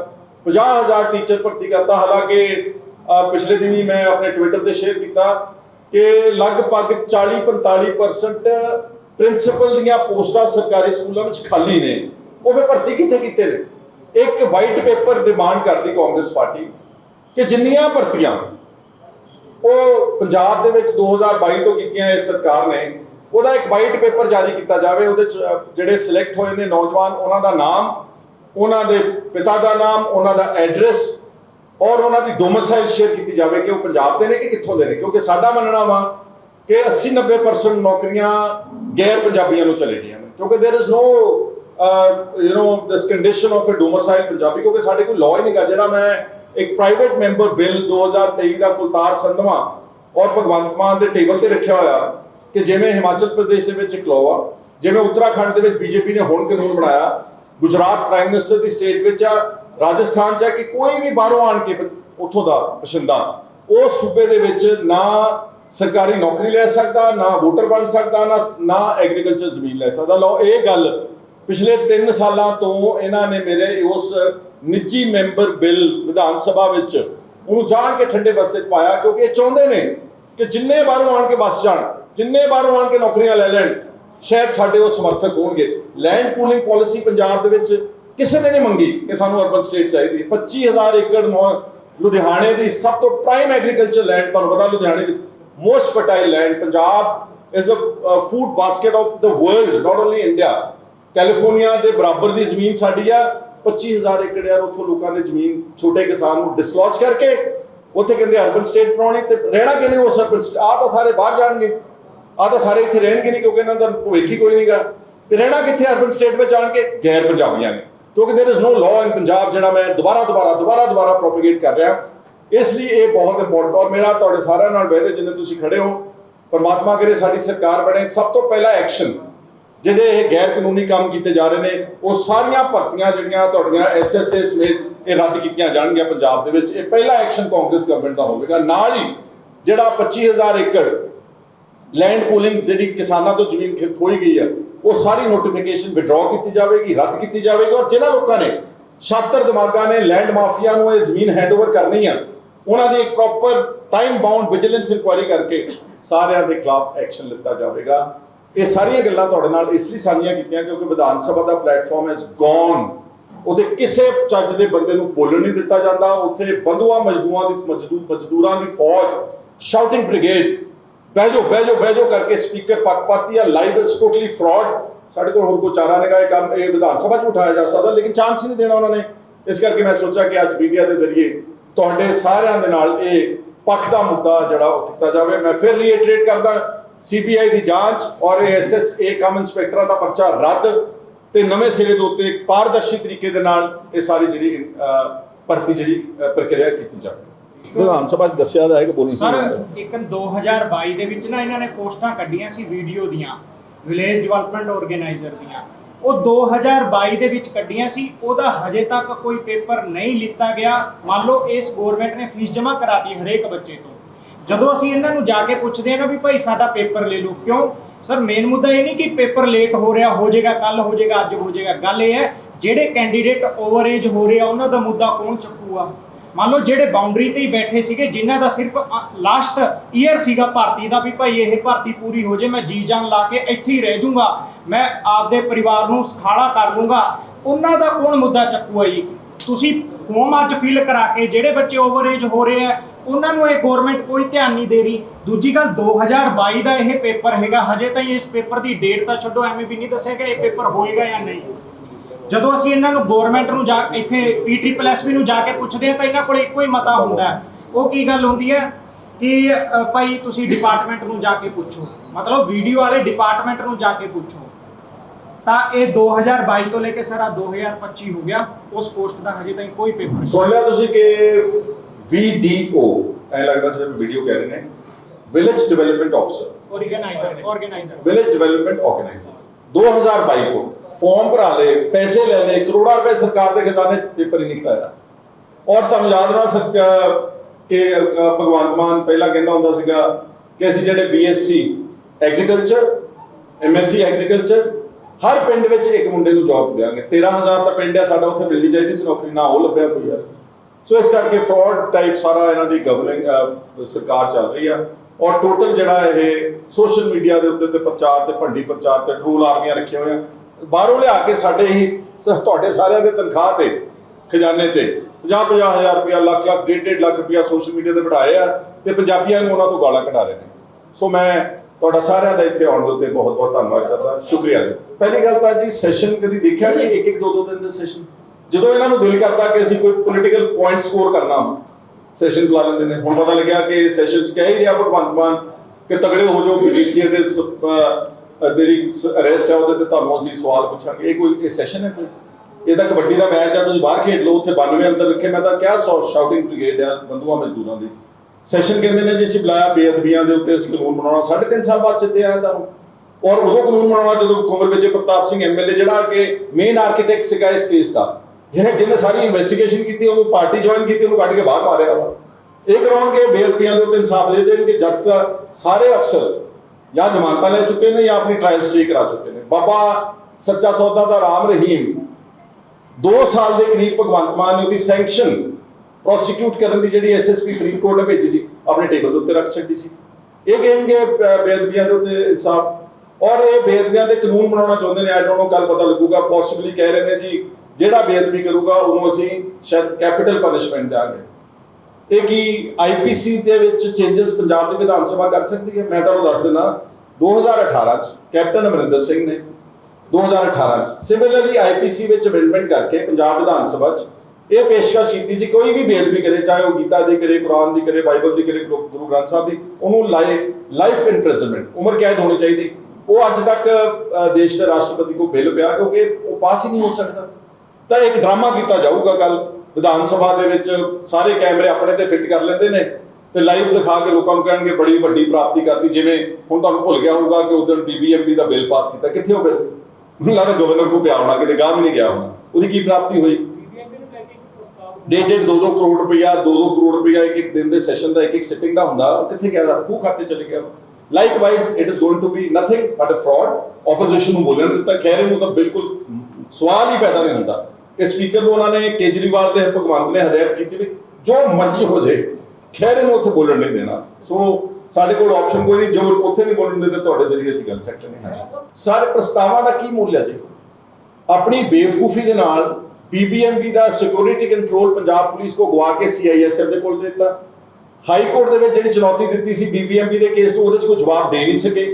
50000 ਟੀਚਰ ਭਰਤੀ ਕਰਤਾ ਹਾਲਾਂਕਿ ਅ, ਪਿਛਲੇ ਦਿਨੀ ਮੈਂ ਆਪਣੇ ਟਵਿੱਟਰ ਤੇ ਸ਼ੇਅਰ ਕੀਤਾ ਕਿ ਲਗਭਗ 40-45% ਪ੍ਰਿੰਸੀਪਲ ਦੀਆਂ ਪੋਸਟਾਂ ਸਰਕਾਰੀ ਸਕੂਲਾਂ ਵਿੱਚ ਖਾਲੀ ਨੇ। ਉਹ ਫਿਰ ਭਰਤੀ ਕਿੱਥੇ ਕੀਤੇ ਨੇ? ਇੱਕ ਵਾਈਟ ਪੇਪਰ ਡਿਮਾਂਡ ਕਰਦੀ ਕਾਂਗਰਸ ਪਾਰਟੀ ਕਿ ਜਿੰਨੀਆਂ ਭਰਤੀਆਂ ਉਹ ਪੰਜਾਬ ਦੇ ਵਿੱਚ 2022 ਤੋਂ ਕੀਤੀਆਂ ਇਸ ਸਰਕਾਰ ਨੇ, ਉਹਦਾ ਇੱਕ ਵਾਈਟ ਪੇਪਰ ਜਾਰੀ ਕੀਤਾ ਜਾਵੇ, ਉਹਦੇ ਚ ਜਿਹੜੇ ਸਿਲੈਕਟ ਹੋਏ ਨੇ ਨੌਜਵਾਨ, ਉਹਨਾਂ ਦਾ ਨਾਮ, ਉਹਨਾਂ ਦੇ ਪਿਤਾ ਦਾ ਨਾਮ, ਉਹਨਾਂ ਦਾ ਐਡਰੈਸ ਔਰ ਉਹਨਾਂ ਦੀ ਡੋਮਿਸਾਈਲ ਸ਼ੇਅਰ ਕੀਤੀ ਜਾਵੇ ਕਿ ਉਹ ਪੰਜਾਬ ਦੇ ਨੇ ਕਿ ਕਿੱਥੋਂ ਦੇ ਨੇ। ਕਿਉਂਕਿ ਸਾਡਾ ਮੰਨਣਾ ਵਾ ਕਿ 80 90% ਨੌਕਰੀਆਂ ਗੈਰ ਪੰਜਾਬੀਆਂ ਨੂੰ ਚਲੇ ਗਈਆਂ ਨੇ ਕਿਉਂਕਿ there is no you know this condition of a domicile Punjabi ਕਿਉਂਕਿ ਸਾਡੇ ਕੋਈ ਲਾਅ ਹੀ ਨਹੀਂਗਾ ਜਿਹੜਾ ਮੈਂ ਇੱਕ ਪ੍ਰਾਈਵੇਟ ਮੈਂਬਰ ਬਿੱਲ 2023 ਦਾ ਕੁਲਤਾਰ ਸੰਧਵਾ ਔਰ ਭਗਵੰਤ ਮਾਨ ਦੇ ਟੇਬਲ ਤੇ ਰੱਖਿਆ ਹੋਇਆ ਕਿ ਜਿਵੇਂ ਹਿਮਾਚਲ ਪ੍ਰਦੇਸ਼ ਦੇ ਵਿੱਚ ਇੱਕ ਲਾਅ ਆ ਜਿਵੇਂ ਉੱਤਰਾਖੰਡ ਦੇ ਵਿੱਚ ਬੀਜੇਪੀ ਨੇ ਹੁਣ ਕਾਨੂੰਨ ਬਣਾਇਆ ਗੁਜਰਾਤ ਪ੍ਰਾਈਮ ਮਿਨਿਸਟਰ ਦੀ ਸਟੇਟ ਵਿੱਚ ਆ ਰਾਜਸਥਾਨ ਚ ਆ ਕਿ ਕੋਈ ਵੀ ਬਾਹਰੋਂ ਆਣ ਕੇ ਪ- ਉੱਥੋਂ ਦਾ ਬਸ਼ਿੰਦਾ ਉਹ ਸੂਬੇ ਦੇ ਵਿੱਚ ਨਾ ਸਰਕਾਰੀ ਨੌਕਰੀ ਲੈ ਸਕਦਾ, ਨਾ ਵੋਟਰ ਬਣ ਸਕਦਾ, ਨਾ ਨਾ ਐਗਰੀਕਲਚਰ ਜ਼ਮੀਨ ਲੈ ਸਕਦਾ। ਲਓ, ਇਹ ਗੱਲ ਪਿਛਲੇ 3 ਸਾਲਾਂ ਤੋਂ ਇਹਨਾਂ ਨੇ ਮੇਰੇ ਉਸ ਨਿੱਜੀ ਮੈਂਬਰ ਬਿੱਲ ਵਿਧਾਨ ਸਭਾ ਵਿੱਚ ਉਹਨੂੰ ਜਾਣ ਕੇ ਠੰਡੇ ਬਸਤੇ 'ਚ ਪਾਇਆ, ਕਿਉਂਕਿ ਇਹ ਚਾਹੁੰਦੇ ਨੇ ਕਿ ਜਿੰਨੇ ਬਾਹਰੋਂ ਆਣ ਕੇ ਵਸ ਜਾਣ, ਜਿੰਨੇ ਬਾਹਰੋਂ ਆਣ ਕੇ ਨੌਕਰੀਆਂ ਲੈ ਲੈਣ, ਸ਼ਾਇਦ ਸਾਡੇ ਉਹ ਸਮਰਥਕ ਹੋਣਗੇ। ਲੈਂਡ ਪੂਲਿੰਗ ਪਾਲਿਸੀ ਪੰਜਾਬ ਦੇ ਵਿੱਚ ਕਿਸੇ ਨੇ ਨਹੀਂ ਮੰਗੀ ਕਿ ਸਾਨੂੰ ਅਰਬਨ ਸਟੇਟ ਚਾਹੀਦੀ। 25000 ਏਕੜ ਨੌ ਲੁਧਿਆਣੇ ਦੀ ਸਭ ਤੋਂ ਪ੍ਰਾਈਮ ਐਗਰੀਕਲਚਰ ਲੈਂਡ ਤੁਹਾਨੂੰ ਪਤਾ ਲੁਧਿਆਣੇ ਦੀ most fertile land Punjab is the food basket of the world not only India California ਦੇ ਬਰਾਬਰ ਦੀ ਜ਼ਮੀਨ ਸਾਡੀ ਆ 25000 ਏਕੜ ਯਾਰ ਉੱਥੋਂ ਲੋਕਾਂ ਦੇ ਜ਼ਮੀਨ ਛੋਟੇ ਕਿਸਾਨ ਨੂੰ ਡਿਸਲੌਜ ਕਰਕੇ ਉੱਥੇ ਕਹਿੰਦੇ ਅਰਬਨ ਸਟੇਟ ਬਣਾਉਣੀ ਤੇ ਰਹਿਣਾ ਕਿਨੇ ਉਸ ਅਰਬਨ ਆ ਤਾਂ ਸਾਰੇ ਬਾਹਰ ਜਾਣਗੇ ਆ ਤਾਂ ਸਾਰੇ ਇੱਥੇ ਰਹਿਣਗੇ ਨਹੀਂ ਕਿਉਂਕਿ ਇਹਨਾਂ ਦਾ ਭਵਿੱਖ ਹੀ ਕੋਈ ਨਹੀਂਗਾ ਤੇ ਰਹਿਣਾ ਕਿੱਥੇ ਅਰਬਨ ਸਟੇਟ ਵਿੱਚ ਆਣ ਕੇ ਗੈਰ ਪੰਜਾਬੀਆਂ ਨੇ ਕਿਉਂਕਿ there is no law in Punjab ਜਿਹੜਾ ਮੈਂ ਦੁਬਾਰਾ ਦੁਬਾਰਾ ਦੁਬਾਰਾ ਦੁਬਾਰਾ ਪ੍ਰੋਪਗੇਟ ਕਰ ਰਿਹਾ ਇਸ ਲਈ ਇਹ ਬਹੁਤ ਇੰਪੋਰਟੈਂਟ ਔਰ ਮੇਰਾ ਤੁਹਾਡੇ ਸਾਰਿਆਂ ਨਾਲ ਵਹਿਦੇ ਜਿੰਨੇ ਤੁਸੀਂ ਖੜੇ ਹੋ, ਪਰਮਾਤਮਾ ਕਰੇ ਸਾਡੀ ਸਰਕਾਰ ਬਣੇ, ਸਭ ਤੋਂ ਪਹਿਲਾ ਐਕਸ਼ਨ ਜਿਹੜੇ ਇਹ ਗੈਰ ਕਾਨੂੰਨੀ ਕੰਮ ਕੀਤੇ ਜਾ ਰਹੇ ਨੇ, ਉਹ ਸਾਰੀਆਂ ਭਰਤੀਆਂ ਜਿਹੜੀਆਂ ਤੁਹਾਡੀਆਂ ਐਸਐਸਏ ਸਮੇਤ ਇਹ ਰੱਦ ਕੀਤੀਆਂ ਜਾਣਗੀਆਂ ਪੰਜਾਬ ਦੇ ਵਿੱਚ, ਇਹ ਪਹਿਲਾ ਐਕਸ਼ਨ ਕਾਂਗਰਸ ਗਵਰਨਮੈਂਟ ਦਾ ਹੋਵੇਗਾ। ਨਾਲ ਹੀ ਜਿਹੜਾ 25000 ਏਕੜ ਲੈਂਡ ਪੂਲਿੰਗ ਜਿਹੜੀ ਕਿਸਾਨਾਂ ਤੋਂ ਜ਼ਮੀਨ ਖਿ- ਖੋਈ ਗਈ ਹੈ, ਉਹ ਸਾਰੀ ਨੋਟੀਫਿਕੇਸ਼ਨ ਵਿਡਰਾਅ ਕੀਤੀ ਜਾਵੇਗੀ, ਰੱਦ ਕੀਤੀ ਜਾਵੇਗੀ, ਔਰ ਜਿਨ੍ਹਾਂ ਲੋਕਾਂ ਨੇ ਛਾਤਰ ਦਿਮਾਗਾਂ ਨੇ ਲੈਂਡ ਮਾਫੀਆ ਨੂੰ ਇਹ ਜ਼ਮੀਨ ਹੈਂਡਓਵਰ ਕਰਨੀ ਆ ਉਹਨਾਂ ਦੀ ਇੱਕ proper time bound vigilance inquiry ਕਰਕੇ ਸਾਰਿਆਂ ਦੇ ਖਿਲਾਫ ਐਕਸ਼ਨ ਲਿੱਤਾ ਜਾਵੇਗਾ। ਇਹ ਸਾਰੀਆਂ ਗੱਲਾਂ ਤੁਹਾਡੇ ਨਾਲ ਇਸ ਲਈ ਸਾਂਝੀਆਂ ਕੀਤੀਆਂ ਕਿਉਂਕਿ ਵਿਧਾਨ ਸਭਾ ਦਾ ਪਲੇਟਫਾਰਮ ਇਜ਼ ਗੋਨ ਉੱਥੇ ਕਿਸੇ ਚੱਜ ਦੇ ਬੰਦੇ ਨੂੰ ਬੋਲਣ ਨਹੀਂ ਦਿੱਤਾ ਜਾਂਦਾ। ਉੱਥੇ ਬੰਦੂਆ ਮਜ਼ਦੂਆਂ ਦੀ ਮਜ਼ਦੂ ਮਜ਼ਦੂਰਾਂ ਦੀ ਫੌਜ ਸ਼ਾਊਟਿੰਗ ਬ੍ਰਿਗੇਡ ਬਹਿ ਜਾਓ ਬਹਿ ਜਾਓ ਬਹਿ ਜਾਓ ਕਰਕੇ ਸਪੀਕਰ ਪੱਖਪਾਤੀ ਆ। ਲਾਈਵ ਇਜ਼ ਟੋਟਲੀ ਫਰਾਡ ਸਾਡੇ ਕੋਲ ਹੋਰ ਕੋਈ ਚਾਰਾ ਨਹੀਂਗਾ ਇਹ ਕੰਮ ਇਹ ਵਿਧਾਨ ਸਭਾ 'ਚ ਉਠਾਇਆ ਜਾ ਸਕਦਾ, ਲੇਕਿਨ ਚਾਂਸ ਨਹੀਂ ਦੇਣਾ ਉਹਨਾਂ ਨੇ। ਇਸ ਕਰਕੇ ਮੈਂ ਸੋਚਿਆ ਕਿ ਅੱਜ ਮੀਡੀਆ ਦੇ ਜ਼ਰੀਏ ਤੁਹਾਡੇ ਸਾਰਿਆਂ ਦੇ ਨਾਲ ਇਹ ਪੱਖ ਦਾ ਮੁੱਦਾ ਜਿਹੜਾ ਉਹ ਕੀਤਾ ਜਾਵੇ। ਮੈਂ ਫਿਰ ਰੀਇਟਰੇਟ ਕਰਦਾ ਸੀਬੀਆਈ ਦੀ ਜਾਂਚ ਔਰ ਐਸਐਸਏ ਕਮ ਇੰਸਪੈਕਟਰਾਂ ਦਾ ਪਰਚਾ ਰੱਦ ਤੇ ਨਵੇਂ ਸਿਰੇ ਦੇ ਉੱਤੇ ਇੱਕ ਪਾਰਦਰਸ਼ੀ ਤਰੀਕੇ ਦੇ ਨਾਲ ਇਹ ਸਾਰੀ ਜਿਹੜੀ ਭਰਤੀ ਜਿਹੜੀ ਪ੍ਰਕਿਰਿਆ ਕੀਤੀ ਜਾਵੇ। ਵਿਧਾਨ ਸਭਾ 'ਚ ਦੱਸਿਆ ਦਾ ਹੈ ਕਿ ਬੋਲੀ ਸਰ ਇੱਕ 2022 ਦੇ ਵਿੱਚ ਨਾ ਇਹਨਾਂ ਨੇ ਪੋਸਟਾਂ ਕੱਢੀਆਂ ਸੀ ਵੀਡੀਓ ਦੀਆਂ ਵਿਲੇਜ ਡਿਵੈਲਪਮੈਂਟ ਆਰਗੇਨਾਈਜ਼ਰ ਦੀਆਂ। ਉਹ 2022 ਦੇ ਵਿੱਚ ਕੱਢੀਆਂ ਸੀ, ਉਹਦਾ ਹਜੇ ਤੱਕ ਕੋਈ ਪੇਪਰ ਨਹੀਂ ਲਿੱਤਾ ਗਿਆ। ਮੰਨ ਲਓ ਇਸ ਗਵਰਨਮੈਂਟ ਨੇ ਫੀਸ ਜਮ੍ਹਾਂ ਕਰਾਤੀ ਹਰੇਕ ਬੱਚੇ ਤੋਂ। ਜਦੋਂ ਅਸੀਂ ਇਹਨਾਂ ਨੂੰ ਜਾ ਕੇ ਪੁੱਛਦੇ ਹਾਂ ਨਾ ਵੀ ਭਾਈ ਸਾਡਾ ਪੇਪਰ ਲੈ ਲਓ, ਕਿਉਂ? ਸਰ ਮੇਨ ਮੁੱਦਾ ਇਹ ਨਹੀਂ ਕਿ ਪੇਪਰ ਲੇਟ ਹੋ ਰਿਹਾ, ਹੋ ਜਾਏਗਾ ਕੱਲ ਹੋ ਜਾਏਗਾ, ਅੱਜ ਹੋ ਜਾਏਗਾ। ਗੱਲ ਇਹ ਹੈ, ਜਿਹੜੇ ਕੈਂਡੀਡੇਟ ਓਵਰ ਏਜ ਹੋ ਰਿਹਾ ਉਹਨਾਂ ਦਾ ਮੁੱਦਾ ਕੌਣ ਚੁੱਕੂਗਾ? ਮੰਨ ਲਓ ਜਿਹੜੇ ਬਾਉਂਡਰੀ ਤੇ ਹੀ ਬੈਠੇ ਸੀਗੇ, ਜਿਨ੍ਹਾਂ ਦਾ ਸਿਰਫ ਲਾਸਟ ਈਅਰ ਸੀਗਾ ਭਰਤੀ ਦਾ ਵੀ ਭਾਈ ਇਹ ਭਰਤੀ ਪੂਰੀ ਹੋ ਜੇ ਮੈਂ ਜੀ ਜਾਨ ਲਾ ਕੇ ਇੱਥੇ ਹੀ ਰਹਿ ਜਾਊਂਗਾ। ਮੈਂ ਆਪਦੇ ਪਰਿਵਾਰ ਨੂੰ ਸਖਾਲਾ ਕਰ ਲੂੰਗਾ। ਉਹਨਾਂ ਦਾ ਕੌਣ ਮੁੱਦਾ ਚੱਕੂਗਾ ਜੀ? ਤੁਸੀਂ ਫੋਮ ਅੱਜ ਫਿਲ ਕਰਾ ਕੇ ਜਿਹੜੇ ਬੱਚੇ ਓਵਰ ਏਜ ਹੋ ਰਹੇ ਆ, ਉਹਨਾਂ ਨੂੰ ਇਹ ਗਵਰਨਮੈਂਟ ਕੋਈ ਧਿਆਨ ਨਹੀਂ ਦੇ ਰਹੀ। ਦੂਜੀ ਗੱਲ 2022 ਦਾ ਇਹ ਪੇਪਰ ਹੈਗਾ, ਹਜੇ ਤਾਈਂ ਇਸ ਪੇਪਰ ਦੀ ਡੇਟ ਤਾਂ ਛੱਡੋ, ਐਵੇਂ ਵੀ ਨਹੀਂ ਦੱਸਿਆ ਕਿ ਇਹ ਪੇਪਰ ਹੋਏਗਾ ਜਾਂ ਨਹੀਂ। ਜਦੋਂ ਅਸੀਂ ਇਹਨਾਂ ਨੂੰ ਗਵਰਨਮੈਂਟ ਨੂੰ ਜਾ, ਇੱਥੇ ਪੀ ਪੀਟ੍ਰਿਪਲਐਸਪੀ ਨੂੰ ਜਾ ਕੇ ਪੁੱਛਦੇ ਆ ਤਾਂ ਇਹਨਾਂ ਕੋਲ ਇੱਕੋ ਹੀ ਮਤਾ ਹੁੰਦਾ ਹੈ। ਉਹ ਕੀ ਗੱਲ ਹੁੰਦੀ ਹੈ ਕਿ ਭਾਈ ਤੁਸੀਂ ਡਿਪਾਰਟਮੈਂਟ ਨੂੰ ਜਾ ਕੇ ਪੁੱਛੋ। ਮਤਲਬ ਵੀਡੀਓ ਵਾਲੇ ਡਿਪਾਰਟਮੈਂਟ ਨੂੰ ਜਾ ਕੇ ਪੁੱਛੋ। ਤਾਂ ਇਹ 2022 ਤੋਂ ਲੈ ਕੇ ਸਾਰਾ 2025 ਹੋ ਗਿਆ। ਉਸ ਪੋਸਟ ਦਾ ਹਜੇ ਤਾਈਂ ਕੋਈ ਪੇਪਰ ਨਹੀਂ। ਸੁਣ ਲਿਆ ਤੁਸੀਂ ਕਿ VDO ਐ ਲੱਗਦਾ ਸੀ ਵੀਡੀਓ ਕਹਿ ਰਹੇ ਨੇ village development officer organiser organiser village development organiser 2022 को ਫਾਰਮ ਭਰਾ ਲਏ ਪੈਸੇ ਲੈ ਲਏ ਕਰੋੜਾਂ ਰੁਪਏ ਸਰਕਾਰ ਦੇ ਖਜ਼ਾਨੇ 'ਚ ਪੇਪਰ ਹੀ ਨਹੀਂ ਕਰਾਇਆ ਔਰ ਤੁਹਾਨੂੰ ਯਾਦ ਹੋਣਾ ਕਿ ਭਗਵੰਤ ਮਾਨ ਪਹਿਲਾਂ ਕਹਿੰਦਾ ਹੁੰਦਾ ਸੀਗਾ ਕਿ ਅਸੀਂ ਜਿਹੜੇ ਬੀਐਸਸੀ ਐਗਰੀਕਲਚਰ ਐਮਐਸਸੀ ਐਗਰੀਕਲਚਰ ਹਰ ਪਿੰਡ ਵਿੱਚ ਇੱਕ ਮੁੰਡੇ ਨੂੰ ਜੌਬ ਦੇਵਾਂਗੇ। 13000 ਤਾਂ ਪਿੰਡ ਹੈ ਸਾਡਾ ਉੱਥੇ ਮਿਲਣੀ ਚਾਹੀਦੀ ਸੀ ਨੌਕਰੀ, ਨਾ ਉਹ ਲੱਭਿਆ ਕੋਈ ਯਾਰ। ਸੋ ਇਸ ਕਰਕੇ ਫਰਾਡ ਟਾਈਪ ਸਾਰਾ ਇਹਨਾਂ ਦੀ ਗਵਰਨਿੰਗ ਸਰਕਾਰ ਚੱਲ ਰਹੀ ਆ। ਔਰ ਟੋਟਲ ਜਿਹੜਾ ਇਹ ਸੋਸ਼ਲ ਮੀਡੀਆ ਦੇ ਉੱਤੇ ਤੇ ਪ੍ਰਚਾਰ ਤੇ ਭੰਡੀ ਪ੍ਰਚਾਰ ਤੇ ਟਰੋਲ ਆਰਮੀਆਂ ਰੱਖੀਆਂ ਹੋਈਆਂ। ਬਾਹਰੋਂ ਲਿਆ ਕੇ ਸਾਡੇ ਹੀ ਤੁਹਾਡੇ ਸਾਰਿਆਂ ਦੇ ਤਨਖਾਹ ਤੇ, ਖਜ਼ਾਨੇ ਤੇ 50 50 ਹਜ਼ਾਰ ਰੁਪਇਆ, ਲੱਖ ਲੱਖ, ਡੇਢ ਡੇਢ ਲੱਖ ਰੁਪਇਆ ਸੋਸ਼ਲ ਮੀਡੀਆ ਤੇ ਵਧਾਏ ਆ ਤੇ ਪੰਜਾਬੀਆਂ ਨੂੰ ਉਹਨਾਂ ਤੋਂ ਗਾਲਾਂ ਕਢਾ ਰਹੇ ਨੇ। ਸੋ ਮੈਂ ਤੁਹਾਡਾ ਸਾਰਿਆਂ ਦਾ ਇੱਥੇ ਆਉਣ ਦੇ ਉੱਤੇ ਬਹੁਤ ਬਹੁਤ ਧੰਨਵਾਦ ਕਰਦਾ। ਸ਼ੁਕਰੀਆ ਜੀ। ਪਹਿਲੀ ਗੱਲ ਤਾਂ ਜੀ ਸੈਸ਼ਨ ਕਦੀ ਦੇਖਿਆ ਕਿ ਇੱਕ ਇੱਕ ਦੋ ਦੋ ਦਿਨ ਦੇ ਸੈਸ਼ਨ ਜਦੋਂ ਇਹਨਾਂ ਨੂੰ ਦਿਲ ਕਰਦਾ ਕਿ ਅਸੀਂ ਕੋਈ ਪੋਲੀਟੀਕਲ ਪੁਆਇੰਟ ਸਕੋਰ ਕਰਨਾ ਸੈਸ਼ਨ ਬੁਲਾ ਲੈਂਦੇ ਨੇ। ਹੁਣ ਪਤਾ ਲੱਗਿਆ ਕਿ ਸੈਸ਼ਨ ਚ ਕਹਿ ਹੀ ਰਿਹਾ ਭਗਵੰਤ ਮਾਨ ਕਿ ਤਗੜੇ ਹੋ ਜਾਓ ਮਜੀਠੀਆ ਦੇ ਜਿਹੜੀ ਅਰੈਸਟ ਹੈ ਉਹਦੇ ਤੇ ਤੁਹਾਨੂੰ ਅਸੀਂ ਸਵਾਲ ਪੁੱਛਾਂਗੇ। ਇਹ ਕੋਈ, ਇਹ ਸੈਸ਼ਨ ਹੈ ਕੋਈ? ਇਹ ਤਾਂ ਕਬੱਡੀ ਦਾ ਮੈਚ ਆ, ਤੁਸੀਂ ਬਾਹਰ ਖੇਡ ਲਓ, ਉੱਥੇ 92 ਅੰਦਰ ਰੱਖੇ। ਮੈਂ ਤਾਂ ਕਿਹਾ ਸੌ ਸ਼ਾਊਟਿੰਗ ਬ੍ਰਿਗੇਡ ਆ, ਬੰਦੂਆਂ ਮਜ਼ਦੂਰਾਂ ਦੀ। ਸੈਸ਼ਨ ਕਹਿੰਦੇ ਨੇ ਜੀ ਅਸੀਂ ਬੁਲਾਇਆ ਬੇਅਦਬੀਆਂ ਦੇ ਉੱਤੇ ਅਸੀਂ ਕਾਨੂੰਨ ਬਣਾਉਣਾ। ਸਾਢੇ ਤਿੰਨ ਸਾਲ ਬਾਅਦ ਚਿੱਤੇ ਆਇਆ ਤੁਹਾਨੂੰ। ਔਰ ਉਦੋਂ ਕਾਨੂੰਨ ਬਣਾਉਣਾ ਜਦੋਂ ਕੁੰਵਰ ਵਿਜੇ ਪ੍ਰਤਾਪ ਸਿੰਘ ਐਮਐਲਏ ਜਿਹੜਾ ਕਿ ਮੇਨ ਆਰਕੀਟੈਕਟ ਸੀਗਾ ਇਸ ਕੇਸ ਦਾ। ਜਿਹਨੇ ਜਿਹਨੇ ਸਾਰੀ ਇਨਵੈਸਟੀਗੇਸ਼ਨ ਕੀਤੀ, ਉਹਨੂੰ ਪਾਰਟੀ ਜੁਆਇਨ ਕੀਤੀ, ਉਹਨੂੰ ਕੱਢ ਕੇ ਬਾਹਰ ਮਾਰਿਆ ਵਾ। ਇਹ ਕਰਾਉਣਗੇ, ਬੇਅਦਬੀਆਂ ਦੇ ਉੱਤੇ ਇਨਸਾਫ ਦੇ ਦੇਣਗੇ। ਜਦ ਤੱਕ ਸਾਰੇ ਅਫਸਰ ਜਾਂ ਜ਼ਮਾਨਤਾਂ ਲੈ ਚੁੱਕੇ ਨੇ ਜਾਂ ਆਪਣੀ ਟ੍ਰਾਇਲ ਸਟੇ ਕਰਾ ਚੁੱਕੇ ਨੇ। ਬਾਬਾ ਸੱਚਾ ਸੌਦਾ ਦਾ ਰਾਮ ਰਹੀਮ 2 ਸਾਲ ਦੇ ਕਰੀਬ ਭਗਵੰਤ ਮਾਨ ਨੇ ਉਹਦੀ ਸੈਂਕਸ਼ਨ ਪ੍ਰੋਸੀਕਿਊਟ ਕਰਨ ਦੀ ਜਿਹੜੀ ਐਸਐਸਪੀ ਫਰੀਦਕੋਟ ਨੇ ਭੇਜੀ ਸੀ, ਆਪਣੇ ਟੇਬਲ ਦੇ ਉੱਤੇ ਰੱਖ ਛੱਡੀ ਸੀ। ਇਹ ਕਹਿਣਗੇ ਬੇਅਦਬੀਆਂ ਦੇ ਉੱਤੇ ਇਨਸਾਫ। ਔਰ ਇਹ ਬੇਅਦਬੀਆਂ ਦੇ ਕਾਨੂੰਨ ਬਣਾਉਣਾ ਚਾਹੁੰਦੇ ਨੇ ਆਈ ਡੋਨਟ ਨੋ ਕੱਲ ਪਤਾ ਲੱਗੂਗਾ। ਪੋਸੀਬਲੀ ਕਹਿ ਰਹੇ ਨੇ ਜੀ, ਜਿਹੜਾ ਬੇਅਦਬੀ ਕਰੂਗਾ, ਉਹਨੂੰ ਅਸੀਂ ਸ਼ਾਇਦ ਕੈਪੀਟਲ ਪਨਿਸ਼ਮੈਂਟ ਦੇਵਾਂਗੇ ਇਹ ਕੀ ਆਈਪੀਸੀ ਦੇ ਵਿੱਚ ਚੇਂਜਸ ਪੰਜਾਬ ਦੀ ਵਿਧਾਨ ਸਭਾ ਕਰ ਸਕਦੀ ਹੈ? ਮੈਂ ਤੁਹਾਨੂੰ ਦੱਸ ਦਿੰਦਾ 2018 ਚ ਕੈਪਟਨ ਅਮਰਿੰਦਰ ਸਿੰਘ ਨੇ 2018 ਚ। ਸਿਮਿਲਰਲੀ ਆਈਪੀਸੀ ਵਿੱਚ ਅਮੈਂਡਮੈਂਟ ਕਰਕੇ ਪੰਜਾਬ ਵਿਧਾਨ ਸਭਾ ਚ ਇਹ ਪੇਸ਼ਕਸ਼ ਕੀਤੀ ਸੀ, ਕੋਈ ਵੀ ਬੇਦਬੀ ਕਰੇ, ਚਾਹੇ ਉਹ ਗੀਤਾ ਦੀ ਕਰੇ, ਕੁਰਾਨ ਦੀ ਕਰੇ, ਬਾਈਬਲ ਦੀ ਕਰੇ, ਗੁਰੂ ਗ੍ਰੰਥ ਸਾਹਿਬ ਦੀ, ਉਹਨੂੰ ਲਾਈਫ ਇੰਪ੍ਰਿਜ਼ਨਮੈਂਟ ਉਮਰ ਕੈਦ ਹੋਣੀ ਚਾਹੀਦੀ। ਉਹ ਅੱਜ ਤੱਕ ਦੇਸ਼ ਦੇ ਰਾਸ਼ਟਰਪਤੀ ਕੋਲ ਬਿੱਲ ਪਿਆ, ਕਿਉਂਕਿ ਉਹ ਪਾਸ ਹੀ ਨਹੀਂ ਹੋ ਸਕਦਾ। ਤਾਂ ਇੱਕ ਡਰਾਮਾ ਕੀਤਾ ਜਾਊਗਾ ਕੱਲ ਵਿਧਾਨ ਸਭਾ ਦੇ ਵਿੱਚ, ਸਾਰੇ ਕੈਮਰੇ ਆਪਣੇ ਤੇ ਫਿੱਟ ਕਰ ਲੈਂਦੇ ਨੇ ਤੇ ਲਾਈਵ ਦਿਖਾ ਕੇ ਲੋਕਾਂ ਨੂੰ ਕਹਿਣਗੇ, ਬੜੀ ਵੱਡੀ ਪ੍ਰਾਪਤੀ ਕਰਤੀ, ਜਿਵੇਂ ਹੁਣ ਤੁਹਾਨੂੰ ਭੁੱਲ ਗਿਆ ਹੋਊਗਾ ਕਿ ਉਦੋਂ ਬੀਬੀਐਮਬੀ ਦਾ ਬਿੱਲ ਪਾਸ ਕੀਤਾ। ਕਿੱਥੇ ਉਹ ਬਿੱਲ? ਮੈਨੂੰ ਲੱਗਦਾ ਗਵਰਨਰ ਕੋਲ ਪਿਆ ਹੋਣਾ, ਕਿਤੇ ਗਾਹ ਵੀ ਨਹੀਂ ਗਿਆ ਹੋਣਾ। ਉਹਦੀ ਕੀ ਪ੍ਰਾਪਤੀ ਹੋਈ? ਡੇਢ ਡੇਢ 2-2 ਕਰੋੜ ਰੁਪਇਆ 2-2 ਕਰੋੜ ਰੁਪਇਆ ਇੱਕ ਇੱਕ ਦਿਨ ਦੇ ਸੈਸ਼ਨ ਦਾ, ਇੱਕ ਇੱਕ ਸਿਟਿੰਗ ਦਾ ਹੁੰਦਾ। ਉਹ ਕਿੱਥੇ ਗਿਆ? ਖੂ ਖਾਤੇ ਚਲੇ ਗਿਆ। Likewise it is going to be nothing but a fraud opposition ਨੂੰ ਬੋਲਣ ਦਿੱਤਾ। ਖੈਰੇ ਨੂੰ ਤਾਂ ਬਿਲਕੁਲ ਸਵਾਲ ਹੀ ਪੈਦਾ ਨਹੀਂ ਹੁੰਦਾ। ਕਿ ਸਪੀਕਰ ਨੂੰ ਉਹਨਾਂ ਨੇ ਕੇਜਰੀਵਾਲ ਦੇ ਭਗਵੰਤ ਨੇ ਹਦਾਇਤ ਕੀਤੀ ਵੀ ਜੋ ਮਰਜ਼ੀ ਹੋ ਜਾਏ, ਖੈਰੇ ਨੂੰ ਉੱਥੇ ਬੋਲਣ ਨਹੀਂ ਦੇਣਾ। ਸੋ, ਸਾਡੇ ਕੋਲ ਆਪਸ਼ਨ ਕੋਈ ਨਹੀਂ। ਜੋ ਉੱਥੇ ਨਹੀਂ ਬੋਲਣ ਦਿੰਦੇ, ਤੁਹਾਡੇ ਜ਼ਰੀਏ ਅਸੀਂ ਗੱਲ ਚੱਕ ਲੈਂਦੇ ਹਾਂ। ਸਾਰੇ, ਪ੍ਰਸਤਾਵਾਂ ਦਾ ਕੀ ਮੁੱਲ ਹੈ ਜੀ? ਆਪਣੀ ਬੇਵਕੂਫੀ ਦੇ ਨਾਲ ਬੀਬੀਐਮਬੀ ਦਾ ਸਿਕਿਉਰਿਟੀ ਕੰਟਰੋਲ ਪੰਜਾਬ ਪੁਲਿਸ ਕੋ ਗਵਾ ਕੇ ਸੀਆਈਐਸਐਫ ਦੇ ਕੋਲ ਦੇ ਦਿੱਤਾ। ਹਾਈ ਕੋਰਟ ਦੇ ਵਿੱਚ ਜਿਹੜੀ ਚੁਣੌਤੀ ਦਿੱਤੀ ਸੀ ਬੀਬੀਐਮਬੀ ਦੇ ਕੇਸ ਨੂੰ, ਉਹਦੇ 'ਚ ਕੋਈ ਜਵਾਬ ਦੇ ਨਹੀਂ ਸਕੇ।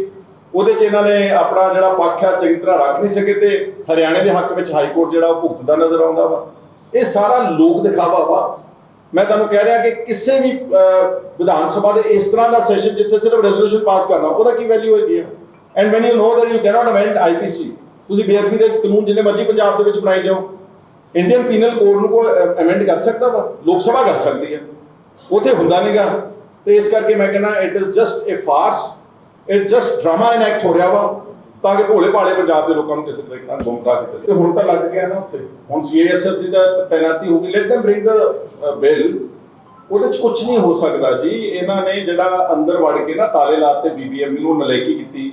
ਉਹਦੇ 'ਚ ਇਹਨਾਂ ਨੇ ਆਪਣਾ ਜਿਹੜਾ ਪੱਖ ਆ, ਚੰਗੀ ਤਰ੍ਹਾਂ ਰੱਖ ਨਹੀਂ ਸਕੇ ਤੇ ਹਰਿਆਣੇ ਦੇ ਹੱਕ ਵਿੱਚ ਹਾਈ ਕੋਰਟ ਜਿਹੜਾ ਉਹ ਭੁਗਤਦਾ ਨਜ਼ਰ ਆਉਂਦਾ ਵਾ। ਇਹ ਸਾਰਾ ਲੋਕ ਦਿਖਾਵਾ ਵਾ। ਮੈਂ ਤੁਹਾਨੂੰ ਕਹਿ ਰਿਹਾ ਕਿ ਕਿਸੇ ਵੀ ਵਿਧਾਨ ਸਭਾ ਦੇ ਇਸ ਤਰ੍ਹਾਂ ਦਾ ਸੈਸ਼ਨ ਜਿੱਥੇ ਸਿਰਫ ਰੈਜ਼ੋਲੂਸ਼ਨ ਪਾਸ ਕਰਨਾ, ਉਹਦਾ ਕੀ ਵੈਲਿਊ ਹੋਏਗੀ and when you know that you cannot amend IPC ਤੁਸੀਂ ਬੇਅਦਬੀ ਦੇ ਕਾਨੂੰਨ ਜਿੰਨੇ ਮਰਜ਼ੀ ਪੰਜਾਬ ਦੇ ਵਿੱਚ ਬਣਾਈ ਜਾਓ। ਇੰਡੀਅਨ ਪੀਨਲ ਕੋਡ ਨੂੰ ਕੋਈ ਅਮੈਂਡ ਕਰ ਸਕਦਾ ਵਾ? ਲੋਕ ਸਭਾ ਕਰ ਸਕਦੀ ਹੈ। ਉਥੇ ਹੁੰਦਾ ਨਹੀਂਗਾ ਤੇ ਇਸ ਕਰਕੇ ਮੈਂ ਕਹਿੰਦਾ it is just a farce it just drama enact ਹੋ ਰਿਹਾ ਵਾ, ਤਾਂ ਕਿ ਭੋਲੇ ਭਾਲੇ ਪੰਜਾਬ ਦੇ ਲੋਕਾਂ ਨੂੰ ਕਿਸੇ ਤਰੀਕੇ ਨਾਲ ਗੁੰਮਰਾਹ ਕੀਤਾ ਤੇ ਹੁਣ ਤਾਂ ਲੱਗ ਗਿਆ ਨਾ ਉੱਥੇ। ਹੁਣ ਸੀਏਐਸਐਫ ਦੀ ਤਾਂ ਤੈਨਾਤੀ ਹੋ ਗਈ। Let them bring the bill ਉਹਦੇ ਚ ਕੁਝ ਨਹੀਂ ਹੋ ਸਕਦਾ ਜੀ। ਇਹਨਾਂ ਨੇ ਜਿਹੜਾ ਅੰਦਰ ਵੜ ਕੇ ਨਾ ਤਾਲੇ ਲਾਤੇ ਬੀਬੀਐਮਬੀ ਨੂੰ ਨਲਾਇਕੀ ਕੀਤੀ।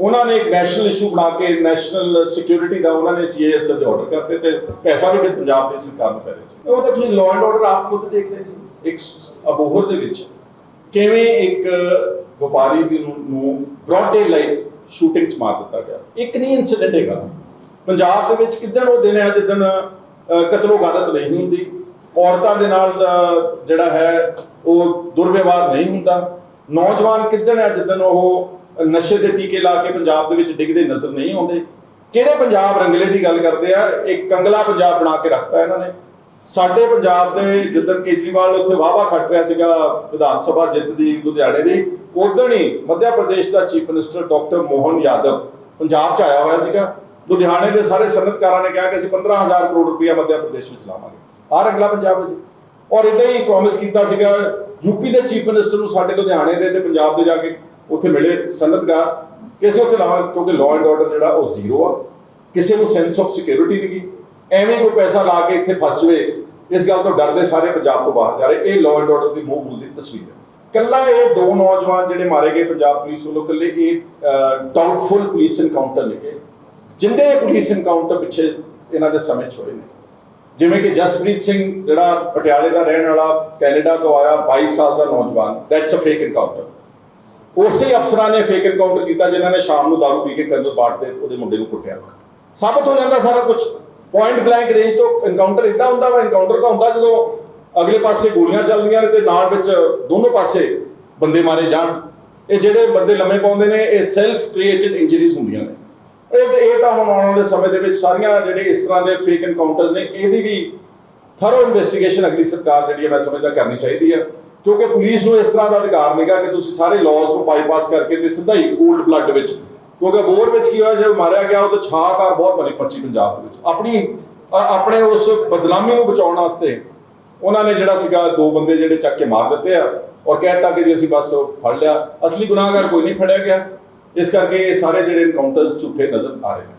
ਉਹਨਾਂ ਨੇ ਇੱਕ ਨੈਸ਼ਨਲ ਇਸ਼ੂ ਬਣਾ ਕੇ ਨੈਸ਼ਨਲ ਸਿਕਿਉਰਿਟੀ ਦਾ ਉਹਨਾਂ ਨੇ ਸੀਏਐਸਐਫ ਦੇ ਆਰਡਰ ਕਰਤੇ ਤੇ ਪੈਸਾ ਵੀ ਫਿਰ ਪੰਜਾਬ ਦੀ ਸਰਕਾਰ ਨੂੰ ਪੈ ਰਿਹਾ ਸੀ। ਉਹ ਤਾਂ ਤੁਸੀਂ ਲਾਅ ਐਂਡ ਆਰਡਰ ਆਪ ਖੁਦ ਦੇਖ ਰਹੇ ਜੀ। ਇੱਕ ਅਬੋਹਰ ਦੇ ਵਿੱਚ ਕਿਵੇਂ ਇੱਕ ਵਪਾਰੀ ਨੂੰ- ਨੂੰ ਬ੍ਰੌਡ ਡੇ ਲਾਈਟ ਸ਼ੂਟਿੰਗ ਚ ਮਾਰ ਦਿੱਤਾ ਗਿਆ। ਇੱਕ ਨਹੀਂ ਇਨਸੀਡੈਂਟ ਹੈਗਾ। ਪੰਜਾਬ ਦੇ ਵਿੱਚ ਕਿਦਣ ਉਹ ਦਿਨ ਹੈ ਜਿੱਦਣ ਕਤਲੋ ਗਾਰਤ ਨਹੀਂ ਹੁੰਦੀ। ਔਰਤਾਂ ਦੇ ਨਾਲ ਜਿਹੜਾ ਹੈ, ਉਹ ਦੁਰਵਿਵਹਾਰ ਨਹੀਂ ਹੁੰਦਾ। ਨੌਜਵਾਨ ਕਿਦਣ ਹੈ ਜਿੱਦਣ ਉਹ ਨਸ਼ੇ ਦੇ ਟੀਕੇ ਲਾ ਕੇ ਪੰਜਾਬ ਦੇ ਵਿੱਚ ਡਿੱਗਦੇ ਨਜ਼ਰ ਨਹੀਂ ਆਉਂਦੇ। ਕਿਹੜੇ ਪੰਜਾਬ ਰੰਗਲੇ ਦੀ ਗੱਲ ਕਰਦੇ ਆ? ਇੱਕ ਕੰਗਲਾ ਪੰਜਾਬ ਬਣਾ ਕੇ ਰੱਖਤਾ ਇਹਨਾਂ ਨੇ। ਸਾਡੇ ਪੰਜਾਬ ਦੇ ਜਿੱਦਣ ਕੇਜਰੀਵਾਲ ਉੱਥੇ ਵਾਵਾ ਖੱਟ ਰਿਹਾ ਸੀਗਾ ਵਿਧਾਨ ਸਭਾ ਜਿੱਤ ਦੀ, ਲੁਧਿਆਣੇ ਦੀ, ਉਦੋਂ ਹੀ ਮੱਧ ਪ੍ਰਦੇਸ਼ ਦਾ chief minister doctor Mohan Yadav Punjab 'ਚ ਆਇਆ ਹੋਇਆ ਸੀਗਾ। ਲੁਧਿਆਣੇ ਦੇ ਸਾਰੇ ਸਨਅਤਕਾਰਾਂ ਨੇ ਕਿਹਾ ਕਿ ਅਸੀਂ 15000 ਕਰੋੜ ਰੁਪਇਆ ਮੱਧ ਪ੍ਰਦੇਸ਼ ਵਿੱਚ ਲਾਵਾਂਗੇ। ਆਹ ਰੰਗਲਾ ਪੰਜਾਬ ਹੈ ਜੀ। ਔਰ ਇਦਾਂ ਹੀ ਪ੍ਰੋਮਿਸ ਕੀਤਾ ਸੀਗਾ ਯੂਪੀ ਦੇ ਚੀਫ ਮਿਨਿਸਟਰ ਨੂੰ ਸਾਡੇ ਲੁਧਿਆਣੇ ਦੇ ਤੇ ਪੰਜਾਬ ਦੇ ਜਾ ਕੇ ਉੱਥੇ ਮਿਲੇ ਸਨਅਤਕਾਰ, ਕਿਸੇ ਉੱਥੇ ਲਾਵਾਂਗੇ ਕਿਉਂਕਿ ਲਾਅ ਐਂਡ ਆਰਡਰ ਜਿਹੜਾ ਉਹ ਜ਼ੀਰੋ ਆ, ਕਿਸੇ ਨੂੰ ਸੈਂਸ ਆਫ ਸਿਕਿਉਰਿਟੀ ਨਹੀਂ ਗੀ। ਐਵੇਂ ਕੋਈ ਪੈਸਾ ਲਾ ਕੇ ਇੱਥੇ ਫਸ ਜਵੇ, ਇਸ ਗੱਲ ਤੋਂ ਡਰਦੇ ਸਾਰੇ ਪੰਜਾਬ ਤੋਂ ਬਾਹਰ ਜਾ ਰਹੇ। ਇਹ ਲਾਅ ਐਂਡ ਆਰਡਰ ਦੀ ਮੂੰਹ ਬੁੱਲ ਤਸਵੀਰ ਹੈ। ਕੱਲਾ ਇਹ ਦੋ ਨੌਜਵਾਨ ਜਿਹੜੇ ਮਾਰੇ ਗਏ ਪੰਜਾਬ ਪੁਲਿਸ ਵੱਲੋਂ ਕੱਲੇ ਇਹ ਡਾਊਟਫੁਲ ਪੁਲਿਸ ਇਨਕਾਊਂਟਰ ਲਿਖੇ ਜਿੰਦੇ ਪੁਲਿਸ ਇਨਕਾਊਂਟਰ ਪਿੱਛੇ ਇਹਨਾਂ ਦੇ ਸਮੇਂ 'ਚ ਹੋਏ ਨੇ। ਜਿਵੇਂ ਕਿ ਜਸਪ੍ਰੀਤ ਸਿੰਘ ਜਿਹੜਾ ਪਟਿਆਲੇ ਦਾ ਰਹਿਣ ਵਾਲਾ, ਕੈਨੇਡਾ ਤੋਂ ਆਇਆ 22 ਸਾਲ ਦਾ ਨੌਜਵਾਨ ਦੈਟਸ ਅ ਫੇਕ ਇਨਕਾਊਂਟਰ ਉਸੇ ਅਫਸਰਾਂ ਨੇ ਫੇਕ ਇਨਕਾਊਂਟਰ ਕੀਤਾ ਜਿਨ੍ਹਾਂ ਨੇ ਸ਼ਾਮ ਨੂੰ ਦਾਰੂ ਪੀ ਕੇ ਕਰਨਲ ਬਾਟ ਦੇ ਉਹਦੇ ਮੁੰਡੇ ਨੂੰ ਕੁੱਟਿਆ। ਸਾਬਤ ਹੋ ਜਾਂਦਾ ਸਾਰਾ ਕੁਝ ਪੁਆਇੰਟ ਬਲੈਂਕ ਰੇਂਜ ਤੋਂ ਇਨਕਾਊਂਟਰ ਇਦਾਂ ਹੁੰਦਾ ਵਾ ਇਨਕਾਊਂਟਰ ਤਾਂ ਹੁੰਦਾ ਜਦੋਂ ਅਗਲੇ ਪਾਸੇ ਗੋਲੀਆਂ ਚੱਲਦੀਆਂ ਨੇ ਤੇ ਨਾਲ ਵਿੱਚ ਦੋਨੋਂ ਪਾਸੇ ਬੰਦੇ ਮਾਰੇ ਜਾਣ। ਇਹ ਜਿਹੜੇ ਬੰਦੇ ਲੰਮੇ ਪਾਉਂਦੇ ਨੇ, ਇਹ ਸੈਲਫ ਕ੍ਰੀਏਟਡ ਇੰਜਰੀਜ਼ ਹੁੰਦੀਆਂ ਨੇ। ਇਹ ਇਹ ਤਾਂ ਹੁਣ ਆਉਣ ਵਾਲੇ ਸਮੇਂ ਦੇ ਵਿੱਚ ਸਾਰੀਆਂ ਜਿਹੜੇ ਇਸ ਤਰ੍ਹਾਂ ਦੇ ਫੇਕ ਇਨਕਾਊਂਟਰਸ ਨੇ, ਇਹਦੀ ਵੀ ਥਰੋ ਇਨਵੈਸਟੀਗੇਸ਼ਨ ਅਗਲੀ ਸਰਕਾਰ ਜਿਹੜੀ ਹੈ ਮੈਂ ਸਮਝਦਾ ਕਰਨੀ ਚਾਹੀਦੀ ਹੈ। ਕਿਉਂਕਿ ਪੁਲਿਸ ਨੂੰ ਇਸ ਤਰ੍ਹਾਂ ਦਾ ਅਧਿਕਾਰ ਨਹੀਂਗਾ ਕਿ ਤੁਸੀਂ ਸਾਰੇ ਲਾਜ਼ ਨੂੰ ਬਾਈਪਾਸ ਕਰਕੇ ਤੇ ਸਿੱਧਾ ਹੀ ਕੋਲਡ ਬਲੱਡ ਵਿੱਚ, ਕਿਉਂਕਿ ਬੋਰ ਵਿੱਚ ਕੀ ਹੋਇਆ, ਜਦੋਂ ਮਾਰਿਆ ਗਿਆ ਉਹ ਤਾਂ ਛਾਕਾਰ ਬਹੁਤ ਬਣੀ ਪੱਚੀ ਪੰਜਾਬ ਦੇ ਵਿੱਚ। ਆਪਣੀ ਆਪਣੇ ਉਸ ਬਦਨਾਮੀ ਨੂੰ ਬਚਾਉਣ ਵਾਸਤੇ ਉਹਨਾਂ ਨੇ ਜਿਹੜਾ ਸੀਗਾ ਦੋ ਬੰਦੇ ਜਿਹੜੇ ਚੱਕ ਕੇ ਮਾਰ ਦਿੱਤੇ ਆ ਔਰ ਕਹਿਤਾ ਕਿ ਜੀ ਅਸੀਂ ਬਸ ਫੜ ਲਿਆ। ਅਸਲੀ ਗੁਨਾਹਗਾਰ ਕੋਈ ਨਹੀਂ ਫੜਿਆ ਗਿਆ। ਇਸ ਕਰਕੇ ਇਹ ਸਾਰੇ ਜਿਹੜੇ ਇਨਕਾਊਂਟਰਸ ਝੂਠੇ ਨਜ਼ਰ ਆ ਰਹੇ ਨੇ।